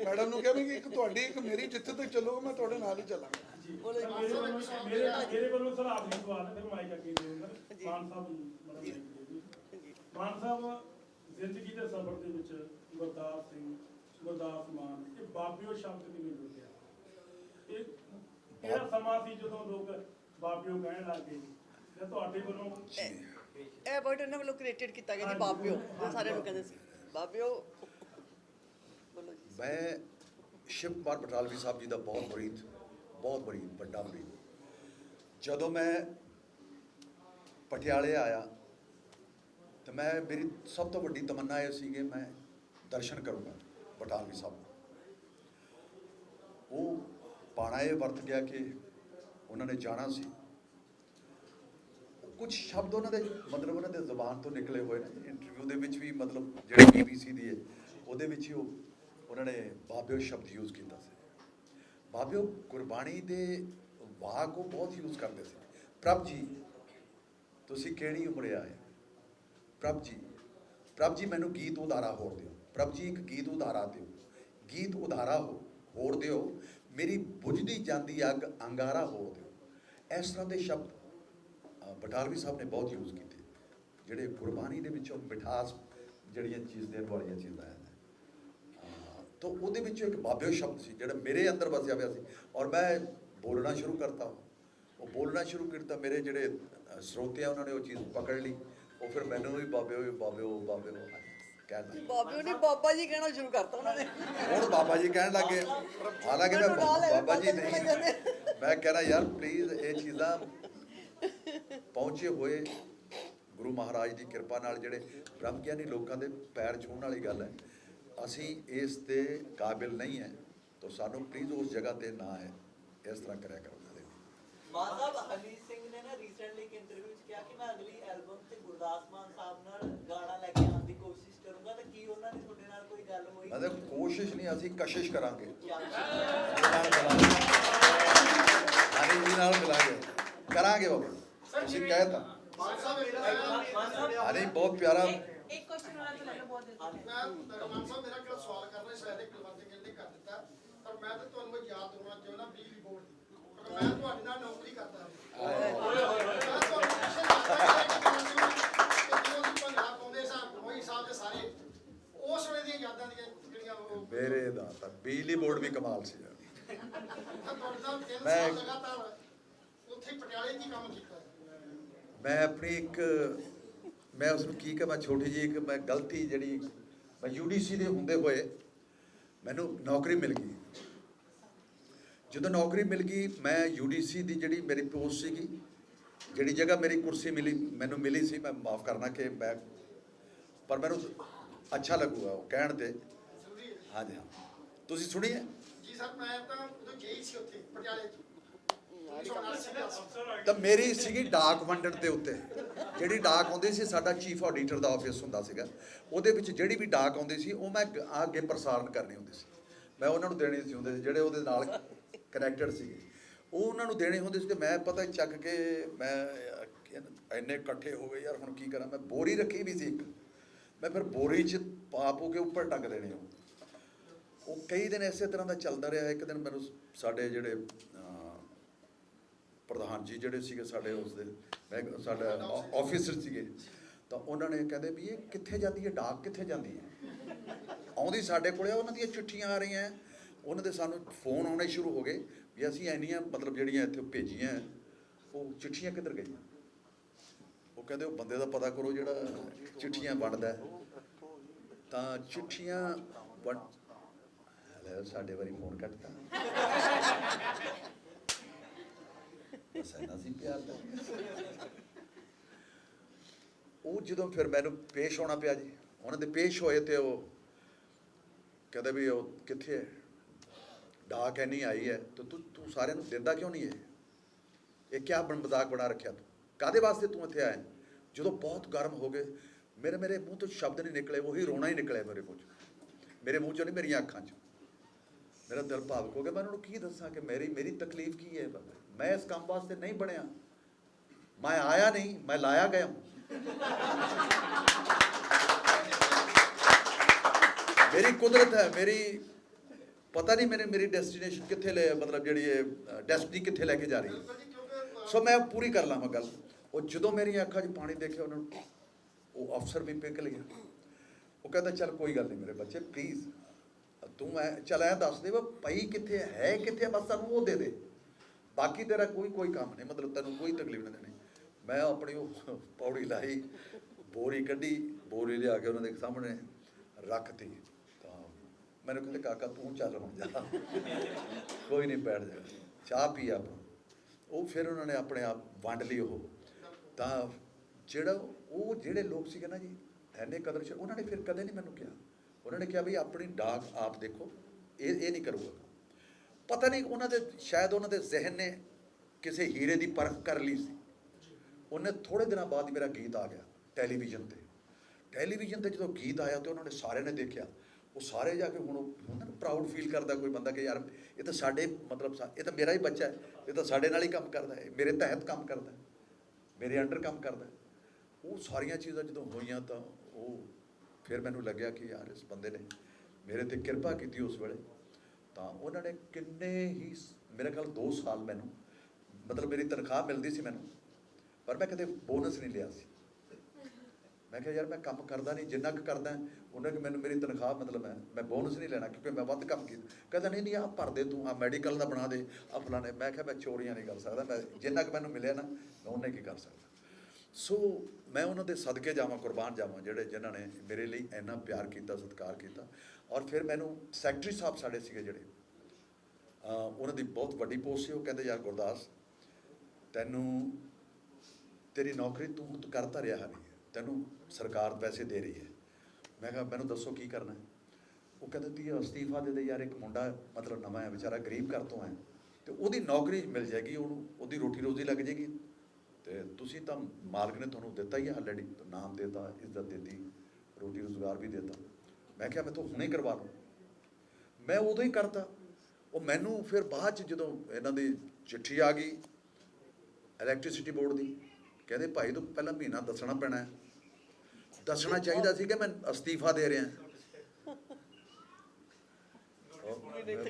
ਮੈਡਮ ਨੂੰ ਕਿਹਾ ਵੀ ਕਿ ਇੱਕ ਤੁਹਾਡੀ ਇੱਕ ਮੇਰੀ ਜਿੱਥੇ ਤੱਕ ਚੱਲੋਗੇ ਮੈਂ ਤੁਹਾਡੇ ਨਾਲ ਹੀ ਚੱਲਾਂਗਾ ਬੋਲੋ ਜੀ। ਮੇਰੇ ਵੱਲੋਂ ਮੇਰੇ ਮੇਰੇ ਵੱਲੋਂ ਸਰ ਆਖਰੀ ਸਵਾਲ ਹੈ ਫਿਰ ਮਾਈਕ ਅੱਗੇ ਦੇ ਦਿੰਦਾ ਜੀ। ਮਾਨ ਸਾਹਿਬ ਮਾਨ ਸਾਹਿਬ ਜ਼ਿੰਦਗੀ ਦੇ ਸਫ਼ਰ ਦੇ ਵਿੱਚ ਗੁਰਦਾਸ ਸਿੰਘ ਗੁਰਦਾਸ ਮਾਨ ਇਹ ਬਾਬਿਓ ਸ਼ਬਦ ਕਿਵੇਂ ਜੁੜਿਆ? ਇਹ ਕਿਹੜਾ ਸਮਾਂ ਸੀ ਜਦੋਂ ਲੋਕ ਬਾਬਿਓ ਕਹਿਣ ਲੱਗ ਗਏ? ਜਾਂ ਤੁਹਾਡੇ ਵੱਲੋਂ ਇਹ ਵਰਡ ਇਹਨਾਂ ਵੱਲੋਂ ਕ੍ਰੀਏਟਡ ਕੀਤਾ ਗਿਆ ਜੀ ਬਾਬਿਓ। ਜੋ ਸਾਰਿਆਂ ਨੂੰ ਕਹਿੰਦੇ ਸੀ। ਬਾਬਿਓ ਬੋਲੋ ਜੀ। ਮੈਂ ਸ਼ਿਵ ਕੁਮਾਰ ਬਟਾਲਵੀ ਸਾਹਿਬ ਜੀ ਦਾ ਬਹੁਤ ਮੁਰੀਦ ਬਹੁਤ ਬੜੀ ਵੱਡਾ ਮੁਰੀਦ ਜਦੋਂ ਮੈਂ ਪਟਿਆਲੇ ਆਇਆ ਤੇ ਮੈਂ ਮੇਰੀ ਸਭ ਤੋਂ ਵੱਡੀ ਤਮੰਨਾ ਇਹ ਸੀ ਕਿ ਮੈਂ ਦਰਸ਼ਨ ਕਰੂੰਗਾ ਬਟਾਲਵੀ ਸਾਹਿਬ ਉਹ ਪਾਣਾ ਇਹ ਵਰਤ ਗਿਆ ਕਿ ਉਹਨਾਂ ਨੇ ਜਾਣਾ ਸੀ। ਕੁਝ ਸ਼ਬਦ ਉਹਨਾਂ ਦੇ, ਮਤਲਬ ਉਹਨਾਂ ਦੇ ਜ਼ੁਬਾਨ ਤੋਂ ਨਿਕਲੇ ਹੋਏ ਨੇ। ਇੰਟਰਵਿਊ ਦੇ ਵਿੱਚ ਵੀ ਮਤਲਬ ਜਿਹੜੇ ਬੀਬੀਸੀ ਦੀ ਹੈ, ਉਹਦੇ ਵਿੱਚ ਹੀ ਉਹ ਉਹਨਾਂ ਨੇ ਬਾਬਿਓ ਸ਼ਬਦ ਯੂਜ਼ ਕੀਤਾ ਸੀ। ਬਾਬਿਓ ਗੁਰਬਾਣੀ ਦੇ ਵਾਕ ਉਹ ਬਹੁਤ ਯੂਜ਼ ਕਰਦੇ ਸੀ। ਪ੍ਰਭ ਜੀ, ਤੁਸੀਂ ਕਿਹੜੀ ਉਮਰ ਆਏ? ਪ੍ਰਭ ਜੀ ਪ੍ਰਭ ਜੀ ਮੈਨੂੰ ਗੀਤ ਉਧਾਰਾ ਹੋਰ ਦਿਓ। ਪ੍ਰਭ ਜੀ ਇੱਕ ਗੀਤ ਉਧਾਰਾ ਦਿਓ। ਗੀਤ ਉਧਾਰਾ ਹੋ ਹੋਰ ਦਿਓ। ਮੇਰੀ ਬੁਝਦੀ ਜਾਂਦੀ ਅੱਗ ਅੰਗਾਰਾ ਹੋ ਦਿਓ। ਇਸ ਤਰ੍ਹਾਂ ਦੇ ਸ਼ਬਦ ਅ, ਬਟਾਲਵੀ ਸਾਹਿਬ ਨੇ ਬਹੁਤ ਯੂਜ਼ ਕੀਤੇ। ਜਿਹੜੇ ਗੁਰਬਾਣੀ ਦੇ ਵਿੱਚੋਂ ਮਿਠਾਸ ਜਿਹੜੀਆਂ ਚੀਜ਼ ਦੇਣ ਵਾਲੀਆਂ ਚੀਜ਼ਾਂ ਹਨ ਤਾਂ ਉਹਦੇ ਵਿੱਚੋਂ ਇੱਕ ਬਾਬਿਓ ਸ਼ਬਦ ਸੀ ਜਿਹੜਾ ਮੇਰੇ ਅੰਦਰ ਵਸਿਆ ਹੋਇਆ ਸੀ। ਔਰ ਮੈਂ ਬੋਲਣਾ ਸ਼ੁਰੂ ਕਰਤਾ। ਉਹ ਬੋਲਣਾ ਸ਼ੁਰੂ ਕੀਤਾ। ਮੇਰੇ ਜਿਹੜੇ ਅ, ਸਰੋਤੇ ਆ ਉਹਨਾਂ ਨੇ ਉਹ ਚੀਜ਼ ਪਕੜ ਲਈ। ਉਹ ਫਿਰ ਮੈਨੂੰ ਵੀ ਬਾਬਿਓ ਬਾਬਿਓ ਬਾਬਿਓ ਕਹਿਣਾ ਬਾਬਿਓ ਨੇ ਬਾਬਾ ਜੀ ਕਹਿਣਾ ਸ਼ੁਰੂ ਕਰਤਾ ਉਹਨਾਂ ਨੇ। ਹੁਣ ਬਾਬਾ ਜੀ ਕਹਿਣ ਲੱਗੇ ਹਾਲਾਂਕਿ ਮੈਂ ਬਾਬਾ ਜੀ ਬਾਬਾ ਨਹੀਂ। ਮੈਂ ਕਹਿਣਾ ਯਾਰ ਪਲੀਜ਼ ਇਹ ਚੀਜ਼ਾਂ ਪਹੁੰਚੇ ਹੋਏ ਗੁਰੂ ਮਹਾਰਾਜ ਦੀ ਕਿਰਪਾ ਨਾਲ ਜਿਹੜੇ ਬ੍ਰਹਮ ਗਿਆਨੀ ਲੋਕਾਂ ਦੇ ਪੈਰ ਛੂਹਣ ਵਾਲੀ ਗੱਲ ਹੈ। ਅਸੀਂ ਇਸ ਦੇ ਕਾਬਿਲ ਨਹੀਂ ਹੈ ਤਾਂ ਸਾਨੂੰ ਪਲੀਜ਼ ਉਸ ਜਗ੍ਹਾ ਤੇ ਨਾ ਹੈ ਇਸ ਤਰ੍ਹਾਂ ਕਰਿਆ ਕਰੋ। ਕਦੇ ਵੀ। ਮਾਨ ਸਾਹਿਬ ਹਨੀ ਸਿੰਘ ਨੇ ਨਾ ਰੀਸੈਂਟਲੀ ਇੱਕ ਇੰਟਰਵਿਊ 'ਚ ਕਿਹਾ ਕਿ ਮੈਂ ਅਗਲੀ ਐਲਬਮ ਤੇ ਗੁਰਦਾਸ ਮਾਨ ਸਾਹਿਬ ਨਾਲ ਗਾਣਾ ਲੈ ਕੇ ਆਉਣ ਦੀ ਕੋਸ਼ਿਸ਼ ਕਰੂੰਗਾ ਤੇ ਕੀ ਉਹਨਾਂ ਦੀ ਤੁਹਾਡੇ ਨਾਲ ਕੋਈ ਗੱਲ ਹੋਈ? ਮਤਲਬ ਕੋਸ਼ਿਸ਼ ਨਹੀਂ ਅਸੀਂ ਕਸ਼ਿਸ਼ ਕਰਾਂਗੇ। ਜਾਂ ਨਾਲ ਮਿਲਾਂਗੇ। ਹਨੀ ਜੀ ਨਾਲ ਮਿਲਾਂਗੇ। ਕਰਾਂਗੇ ਬਾਬਾ ਤੁਸੀਂ ਕਹਿਤਾ ਮਾਨ ਸਾਹਿਬ ਹਨੀ ਬਹੁਤ ਪਿਆਰਾ ਇੱਕ ਕੁਐਸਚਨ ਉਹਨਾਂ ਤੋਂ ਲੈ ਲਓ ਬਹੁਤ ਦੇ ਮੈਂ ਰਮਾਨ ਸਾਹਿਬ ਮੇਰਾ ਕਿਹੜਾ ਸਵਾਲ ਕਰਨਾ ਸ਼ਾਇਦ ਇੱਕ ਕੁਲਵੰਤ ਗਿੱਲ ਨੇ ਕਰ ਦਿੱਤਾ। ਪਰ ਮੈਂ ਤਾਂ ਤੁਹਾਨੂੰ ਇਹ ਯਾਦ ਦਿਵਾਉਣਾ ਚਾਹੁੰਦਾ ਬਿਜਲੀ ਬੋਰਡ ਦੀ ਕਿਉਂਕਿ ਮੈਂ ਤੁਹਾਡੇ ਨਾਲ ਨੌਕਰੀ ਕਰਦਾ ਹਾਂ ਮੈਂ ਤੁਹਾਨੂੰ ਪਿੱਛੇ ਦੱਸਦਾ ਕਿ ਜਦੋਂ ਦੀ ਭੰਗੜਾ ਪਾਉਂਦੇ ਸਾਂ ਕੋਈ ਸਾਹਿਬ ਦੇ ਸਾਰੇ ਉਸ ਵੇਲੇ ਦੀਆਂ ਯਾਦਾਂ ਦੀਆਂ ਜਿਹੜੀਆਂ ਉਹ ਮੇਰੇ ਦਾ ਤਾਂ ਬਿਜਲੀ ਬੋਰਡ ਵੀ ਕਮਾਲ ਸੀ ਯਾਰ। ਤਾਂ ਤੁਹਾਡੇ ਨਾਲ ਤਿੰਨ ਮੈਂ- ਸਾਲ ਲਗਾਤਾਰ ਉੱਥੇ ਹੀ ਪਟਿਆਲੇ 'ਚ ਹੀ ਕੰਮ ਕੀਤਾ ਮੈਂ ਆਪਣੀ ਇੱਕ, ਮੈਂ ਉਸ ਨੂੰ ਕੀ ਕਹਾਂ, ਛੋਟੀ ਜੀ ਇੱਕ, ਮੈਂ ਗਲਤੀ ਜਿਹੜੀ ਮੈਂ ਯੂਡੀਸੀ ਦੇ ਹੁੰਦੇ ਹੋਏ ਮੈਨੂੰ ਨੌਕਰੀ ਮਿਲ ਗਈ। ਜਦੋਂ ਨੌਕਰੀ ਮਿਲ ਗਈ, ਮੈਂ ਯੂਡੀਸੀ ਦੀ ਜਿਹੜੀ ਮੇਰੀ ਪੋਸਟ ਸੀਗੀ, ਜਿਹੜੀ ਜਗ੍ਹਾ ਮੇਰੀ ਕੁਰਸੀ ਮਿਲੀ, ਮੈਨੂੰ ਮਿਲੀ ਸੀ, ਮੈਂ ਮਾਫ ਕਰਨਾ ਕਿ ਮੈਂ, ਪਰ ਮੈਨੂੰ ਅੱਛਾ ਲੱਗੂਗਾ ਉਹ ਕਹਿਣ ਤੇ। ਹਾਂਜੀ, ਹਾਂ। ਤੁਸੀਂ ਸੁਣੀ ਹੈ ਜੀ ਸਰ, ਮੈਂ ਤਾਂ ਉਦੋਂ ਗਈ ਸੀ ਉੱਥੇ, ਪਟਿਆਲੇ 'ਚ ਤਾਂ ਮੇਰੀ ਸੀਗੀ ਡਾਕ ਵੰਡਣ ਦੇ ਉੱਤੇ। ਜਿਹੜੀ ਡਾਕ ਆਉਂਦੀ ਸੀ, ਸਾਡਾ ਚੀਫ ਆਡੀਟਰ ਦਾ ਆਫਿਸ ਹੁੰਦਾ ਸੀਗਾ। ਉਹਦੇ ਵਿੱਚ ਜਿਹੜੀ ਵੀ ਡਾਕ ਆਉਂਦੀ ਸੀ, ਉਹ ਮੈਂ ਅੱਗੇ ਪ੍ਰਸਾਰਣ ਕਰਨੀ ਹੁੰਦੀ ਸੀ। ਮੈਂ ਉਹਨਾਂ ਨੂੰ ਦੇਣੀ ਸੀ ਹੁੰਦੇ ਸੀ, ਜਿਹੜੇ ਉਹਦੇ ਨਾਲ ਕਨੈਕਟਡ ਸੀਗੇ। ਉਹ ਉਹਨਾਂ ਨੂੰ ਦੇਣੇ ਹੁੰਦੇ ਸੀ ਤੇ ਮੈਂ ਪਤਾ ਚੱਕ ਕੇ ਮੈਂ ਇੰਨੇ ਇਕੱਠੇ ਹੋ ਗਏ, ਯਾਰ ਹੁਣ ਕੀ ਕਰਾਂ? ਮੈਂ ਬੋਰੀ ਰੱਖੀ ਵੀ ਸੀ ਇੱਕ। ਮੈਂ ਫਿਰ ਬੋਰੀ 'ਚ ਪਾ ਪੂ ਕੇ ਉੱਪਰ ਟੰਗ ਦੇਣੇ ਉਹ ਕਈ ਦਿਨ ਇਸੇ ਤਰ੍ਹਾਂ ਦਾ ਚੱਲਦਾ ਰਿਹਾ। ਇੱਕ ਦਿਨ ਮੈਨੂੰ ਸਾਡੇ ਜਿਹੜੇ ਪ੍ਰਧਾਨ ਜੀ ਜਿਹੜੇ ਸੀਗੇ ਸਾਡੇ ਉਸ ਦੇ ਮੈਂ ਸਾਡਾ ਆਫੀਸਰ ਸੀਗੇ, ਤਾਂ ਉਹਨਾਂ ਨੇ ਕਹਿੰਦੇ ਵੀ ਇਹ ਕਿੱਥੇ ਜਾਂਦੀ ਹੈ, ਡਾਕ ਕਿੱਥੇ ਜਾਂਦੀ ਹੈ? ਆਉਂਦੀ ਸਾਡੇ ਕੋਲੇ, ਉਹਨਾਂ ਦੀਆਂ ਚਿੱਠੀਆਂ ਆ ਰਹੀਆਂ। ਉਹਨਾਂ ਦੇ ਸਾਨੂੰ ਫੋਨ ਆਉਣੇ ਸ਼ੁਰੂ ਹੋ ਗਏ ਵੀ ਅਸੀਂ ਇੰਨੀਆਂ ਮਤਲਬ ਜਿਹੜੀਆਂ ਇੱਥੇ ਭੇਜੀਆਂ, ਉਹ ਚਿੱਠੀਆਂ ਕਿੱਧਰ ਗਈਆਂ? ਉਹ ਕਹਿੰਦੇ ਉਹ ਬੰਦੇ ਦਾ ਪਤਾ ਕਰੋ ਜਿਹੜਾ ਚਿੱਠੀਆਂ ਵੰਡਦਾ ਤਾਂ ਚਿੱਠੀਆਂ ਵੰਡ ਸਾਡੇ ਵਾਰੀ ਫੋਨ ਕੱਟਤਾ। ਬਸ ਸੀ ਪਿਆਰ ਦਾ। ਉਹ ਜਦੋਂ ਫਿਰ ਮੈਨੂੰ ਪੇਸ਼ ਹੋਣਾ ਪਿਆ ਜੀ, ਉਹਨਾਂ ਦੇ ਪੇਸ਼ ਹੋਏ ਤੇ ਉਹ ਕਹਿੰਦੇ ਵੀ ਉਹ ਕਿੱਥੇ ਹੈ? ਡਾਕ ਐਨੀ ਆਈ ਹੈ। ਤੇ, ਤੂੰ ਤੂੰ ਸਾਰਿਆਂ ਨੂੰ ਦਿੰਦਾ ਕਿਉਂ ਨਹੀਂ ਇਹ? ਇਹ ਕਿਆ ਬਣ, ਮਜ਼ਾਕ ਬਣਾ ਰੱਖਿਆ ਤੂੰ? ਕਾਦੇ ਵਾਸਤੇ ਤੂੰ ਇੱਥੇ ਆਇਆ? ਜਦੋਂ ਬਹੁਤ ਗਰਮ ਹੋ ਗਏ, ਮੇਰੇ ਮੇਰੇ ਮੂੰਹ ਤੋਂ ਸ਼ਬਦ ਨਹੀਂ ਨਿਕਲੇ, ਉਹੀ ਰੋਣਾ ਹੀ ਨਿਕਲਿਆ ਮੇਰੇ ਮੂੰਹ ਚੋਂ। ਮੇਰੇ ਮੂੰਹ ਚੋਂ ਨਹੀਂ, ਮੇਰੀਆਂ ਅੱਖਾਂ ਚੋਂ। ਮੇਰਾ ਦਿਲ ਭਾਵੁਕ ਹੋ ਗਿਆ। ਮੈਂ ਉਹਨਾਂ ਨੂੰ ਕੀ ਦੱਸਾਂ ਕਿ ਮੇਰੀ ਮੇਰੀ ਤਕਲੀਫ ਕੀ ਹੈ ਬਾਬਾ ਮੈਂ ਇਸ ਕੰਮ ਵਾਸਤੇ ਨਹੀਂ ਬਣਿਆ। ਮੈਂ ਆਇਆ ਨਹੀਂ ਮੈਂ ਲਾਇਆ ਗਿਆ। ਮੇਰੀ ਕੁਦਰਤ ਹੈ ਮੇਰੀ ਪਤਾ ਨਹੀਂ ਮੇਰੇ ਮੇਰੀ ਡੈਸਟੀਨੇਸ਼ਨ ਕਿੱਥੇ ਲੈ ਮਤਲਬ ਜਿਹੜੀ ਇਹ ਡੈਸਟਨੀ ਕਿੱਥੇ ਲੈ ਕੇ ਜਾ ਰਹੀ ਹੈ। ਸੋ ਮੈਂ ਪੂਰੀ ਕਰ ਲਾਵਾਂ ਗੱਲ। ਉਹ ਜਦੋਂ ਮੇਰੀਆਂ ਅੱਖਾਂ 'ਚ ਪਾਣੀ ਦੇਖਿਆ ਉਹਨਾਂ ਨੂੰ ਉਹ ਅਫਸਰ ਵੀ ਪਿਘਲ ਲਿਆ ਉਹ ਕਹਿੰਦਾ ਚੱਲ ਕੋਈ ਗੱਲ ਨਹੀਂ ਮੇਰੇ ਬੱਚੇ ਪਲੀਜ਼ ਤੂੰ ਐ ਚੱਲ ਐ ਦੱਸ ਦੇ ਵਾ ਭਾਈ ਕਿੱਥੇ ਹੈ, ਕਿੱਥੇ ਬਸ ਸਾਨੂੰ ਉਹ ਦੇ ਦੇ। ਬਾਕੀ ਤੇਰਾ ਕੋਈ ਕੋਈ ਕੰਮ ਨਹੀਂ, ਮਤਲਬ ਤੈਨੂੰ ਕੋਈ ਤਕਲੀਫ ਨਹੀਂ ਦੇਣੀ। ਮੈਂ ਆਪਣੀ ਉਹ ਪੌੜੀ ਲਾਈ, ਬੋਰੀ ਕੱਢੀ, ਬੋਰੀ ਲਿਆ ਕੇ ਉਹਨਾਂ ਦੇ ਸਾਹਮਣੇ ਰੱਖਤੀ। ਤਾਂ ਮੈਨੂੰ ਕਹਿੰਦੇ, ਕਾਕਾ, ਤੂੰ ਚੱਲ ਹੁਣ ਜਾ। ਕੋਈ ਨਹੀਂ ਬੈਠ ਜਾ। ਚਾਹ ਪੀ ਆਪਣਾ ਉਹ ਫਿਰ ਉਹਨਾਂ ਨੇ ਆਪਣੇ ਆਪ ਵੰਡ ਲਈ ਉਹ। ਤਾਂ ਜਿਹੜਾ ਉਹ, ਜਿਹੜੇ ਲੋਕ ਸੀਗੇ ਨਾ ਜੀ ਐਨੇ ਕਦਰ ਉਹਨਾਂ ਨੇ ਫਿਰ ਕਦੇ ਨਹੀਂ ਮੈਨੂੰ ਕਿਹਾ। ਉਹਨਾਂ ਨੇ ਕਿਹਾ ਵੀ ਆਪਣੀ ਡਾਕ ਆਪ ਦੇਖੋ, ਇਹ ਇਹ ਨਹੀਂ ਕਰੂਗਾ। ਪਤਾ ਨਹੀਂ ਉਹਨਾਂ ਦੇ, ਸ਼ਾਇਦ ਉਹਨਾਂ ਦੇ ਜ਼ਿਹਨ ਨੇ ਕਿਸੇ ਹੀਰੇ ਦੀ ਪਰਖ ਕਰ ਲਈ ਸੀ। ਉਹਨੇ ਥੋੜੇ ਦਿਨਾਂ ਬਾਅਦ ਮੇਰਾ ਗੀਤ ਆ ਗਿਆ ਟੈਲੀਵਿਜ਼ਨ ਤੇ। ਟੈਲੀਵਿਜ਼ਨ ਤੇ ਜਦੋਂ ਗੀਤ ਆਇਆ ਤੇ ਉਹਨਾਂ ਨੇ ਸਾਰਿਆਂ ਨੇ ਦੇਖਿਆ। ਉਹ ਸਾਰੇ ਜਾ ਕੇ ਹੁਣ ਉਹ ਹੁੰਦਾ ਨਾ ਪ੍ਰਾਊਡ ਫੀਲ ਕਰਦਾ ਕੋਈ ਬੰਦਾ ਕਿ ਯਾਰ ਇਹ ਤਾਂ ਸਾਡੇ ਮਤਲਬ ਇਹ ਤਾਂ ਮੇਰਾ ਹੀ ਬੱਚਾ ਹੈ, ਇਹ ਤਾਂ ਸਾਡੇ ਨਾਲ ਹੀ ਕੰਮ ਕਰਦਾ ਹੈ ਮੇਰੇ ਤਹਿਤ ਕੰਮ ਕਰਦਾ ਹੈ, ਮੇਰੇ ਅੰਡਰ ਕੰਮ ਕਰਦਾ ਹੈ। ਉਹ ਸਾਰੀਆਂ ਚੀਜ਼ਾਂ ਜਦੋਂ ਹੋਈਆਂ ਤਾਂ ਉਹ ਫਿਰ ਮੈਨੂੰ ਲੱਗਿਆ ਕਿ ਯਾਰ ਇਸ ਬੰਦੇ ਨੇ ਮੇਰੇ ਤੇ ਕਿਰਪਾ ਕੀਤੀ ਉਸ ਵੇਲੇ। ਤਾਂ ਉਹਨਾਂ ਨੇ ਕਿੰਨੇ ਹੀ ਮੇਰੇ ਖਿਆਲ 2 ਸਾਲ ਮੈਨੂੰ, ਮਤਲਬ ਮੇਰੀ ਤਨਖਾਹ ਮਿਲਦੀ ਸੀ ਮੈਨੂੰ, ਪਰ ਮੈਂ ਕਦੇ ਬੋਨਸ ਨਹੀਂ ਲਿਆ ਸੀ। ਮੈਂ ਕਿਹਾ ਯਾਰ ਮੈਂ ਕੰਮ ਕਰਦਾ ਨਹੀਂ, ਜਿੰਨਾ ਕੁ ਕਰਦਾ ਉਹਨਾਂ ਕਿ ਮੈਨੂੰ ਮੇਰੀ ਤਨਖਾਹ ਮਤਲਬ ਹੈ, ਮੈਂ ਬੋਨਸ ਨਹੀਂ ਲੈਣਾ, ਕਿਉਂਕਿ ਮੈਂ ਵੱਧ ਕੰਮ ਕੀਤਾ। ਕਹਿੰਦਾ, ਨਹੀਂ ਨਹੀਂ, ਆਹ ਭਰ ਦੇ ਤੂੰ ਆ ਮੈਡੀਕਲ ਦਾ ਬਣਾ ਦੇ ਆ ਫਲਾਣੇ ਮੈਂ ਕਿਹਾ, ਮੈਂ ਚੋਰੀਆਂ ਨਹੀਂ ਕਰ ਸਕਦਾ, ਮੈਂ ਜਿੰਨਾ ਕੁ ਮੈਨੂੰ ਮਿਲਿਆ ਨਾ, ਮੈਂ ਉਹਨੇ ਕੀ ਕਰ ਸਕਦਾ। ਸੋ ਮੈਂ ਉਹਨਾਂ ਦੇ ਸਦਕੇ ਜਾਵਾਂ, ਕੁਰਬਾਨ ਜਾਵਾਂ, ਜਿਹੜੇ ਜਿਨ੍ਹਾਂ ਨੇ ਮੇਰੇ ਲਈ ਇੰਨਾ ਪਿਆਰ ਕੀਤਾ, ਸਤਿਕਾਰ ਕੀਤਾ। ਔਰ ਫਿਰ ਮੈਨੂੰ ਸੈਕਟਰੀ ਸਾਹਿਬ ਸਾਡੇ ਸੀਗੇ ਜਿਹੜੇ। ਉਹਨਾਂ ਦੀ ਬਹੁਤ ਵੱਡੀ ਪੋਸਟ ਸੀ, ਉਹ ਕਹਿੰਦੇ, ਯਾਰ ਗੁਰਦਾਸ, ਤੈਨੂੰ ਤੇਰੀ ਨੌਕਰੀ ਤੂੰ ਹੁਣ ਕਰਤਾ ਰਿਹਾ ਨਹੀਂ ਤੈਨੂੰ ਸਰਕਾਰ ਪੈਸੇ ਦੇ ਰਹੀ ਹੈ। ਮੈਂ ਕਿਹਾ, ਮੈਨੂੰ ਦੱਸੋ ਕੀ ਕਰਨਾ ਹੈ? ਉਹ ਕਹਿੰਦੇ, ਤੀ ਅਸਤੀਫਾ ਦੇ ਦੇ ਯਾਰ, ਇੱਕ ਮੁੰਡਾ ਮਤਲਬ ਨਵਾਂ ਹੈ, ਵਿਚਾਰਾ ਗਰੀਬ ਘਰ ਤੋਂ ਹੈ। ਤੇ ਉਹਦੀ ਨੌਕਰੀ ਮਿਲ ਜਾਏਗੀ, ਉਹਨੂੰ, ਉਹਦੀ ਰੋਟੀ ਰੋਜ਼ੀ ਲੱਗ ਜਾਏਗੀ। ਤੇ ਤੁਸੀਂ ਤਾਂ ਮਾਲਕ ਨੇ ਤੁਹਾਨੂੰ ਦਿੱਤਾ ਹੀ ਹੈ ਆਲਰੇਡੀ ਨਾਮ ਦਿੱਤਾ, ਇੱਜ਼ਤ ਦਿੱਤੀ ਰੋਟੀ ਰੋਜ਼ਗਾਰ ਵੀ ਦਿੱਤਾ। ਮੈਂ ਕਿਹਾ ਮੈਂ ਤਾਂ ਹੁਣੇ ਕਰਵਾ ਲਵਾਂ ਮੈਂ ਉਦੋਂ ਹੀ ਕਰਤਾ। ਉਹ ਮੈਨੂੰ ਫਿਰ ਬਾਅਦ ਚ ਜਦੋਂ ਇਹਨਾਂ ਦੀ ਚਿੱਠੀ ਆ ਗਈ ਇਲੈਕਟ੍ਰਿਸਿਟੀ ਬੋਰਡ ਦੀ, ਕਹਿੰਦੇ ਭਾਈ ਤੂੰ ਪਹਿਲਾਂ ਮਹੀਨਾ ਦੱਸਣਾ ਪੈਣਾ ਹੈ। ਦੱਸਣਾ ਚਾਹੀਦਾ ਸੀ ਕਿ ਮੈਂ ਅਸਤੀਫਾ ਦੇ ਰਿਹਾ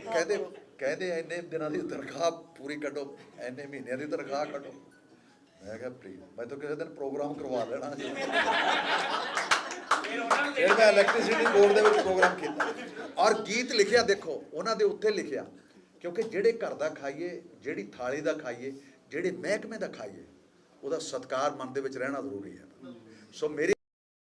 ਕਹਿੰਦੇ ਕਹਿੰਦੇ ਇੰਨੇ ਦਿਨਾਂ ਦੀ ਤਨਖਾਹ ਪੂਰੀ ਕੱਢੋ, ਇੰਨੇ ਮਹੀਨਿਆਂ ਦੀ ਤਨਖਾਹ ਕੱਢੋ। ਮੈਂ ਕਿਹਾ ਪਲੀਜ਼ ਮੈਂ ਤਾਂ ਕਿਸੇ ਦਿਨ ਪ੍ਰੋਗਰਾਮ ਕਰਵਾ ਲੈਣਾ ਜੀ ਫਿਰ ਮੈਂ ਇਲੈਕਟ੍ਰਿਸਿਟੀ ਬੋਰਡ ਦੇ ਵਿੱਚ ਪ੍ਰੋਗਰਾਮ ਕੀਤਾ। ਔਰ ਗੀਤ ਲਿਖਿਆ ਦੇਖੋ ਉਹਨਾਂ ਦੇ ਉੱਤੇ ਲਿਖਿਆ ਕਿਉਂਕਿ ਜਿਹੜੇ ਘਰ ਦਾ ਖਾਈਏ ਜਿਹੜੀ ਥਾਲੀ ਦਾ ਖਾਈਏ ਜਿਹੜੇ ਮਹਿਕਮੇ ਦਾ ਖਾਈਏ ਉਹਦਾ ਸਤਕਾਰ ਮਨ ਦੇ ਵਿੱਚ ਰਹਿਣਾ ਜ਼ਰੂਰੀ ਹੈ। ਸੋ ਮੇਰੀ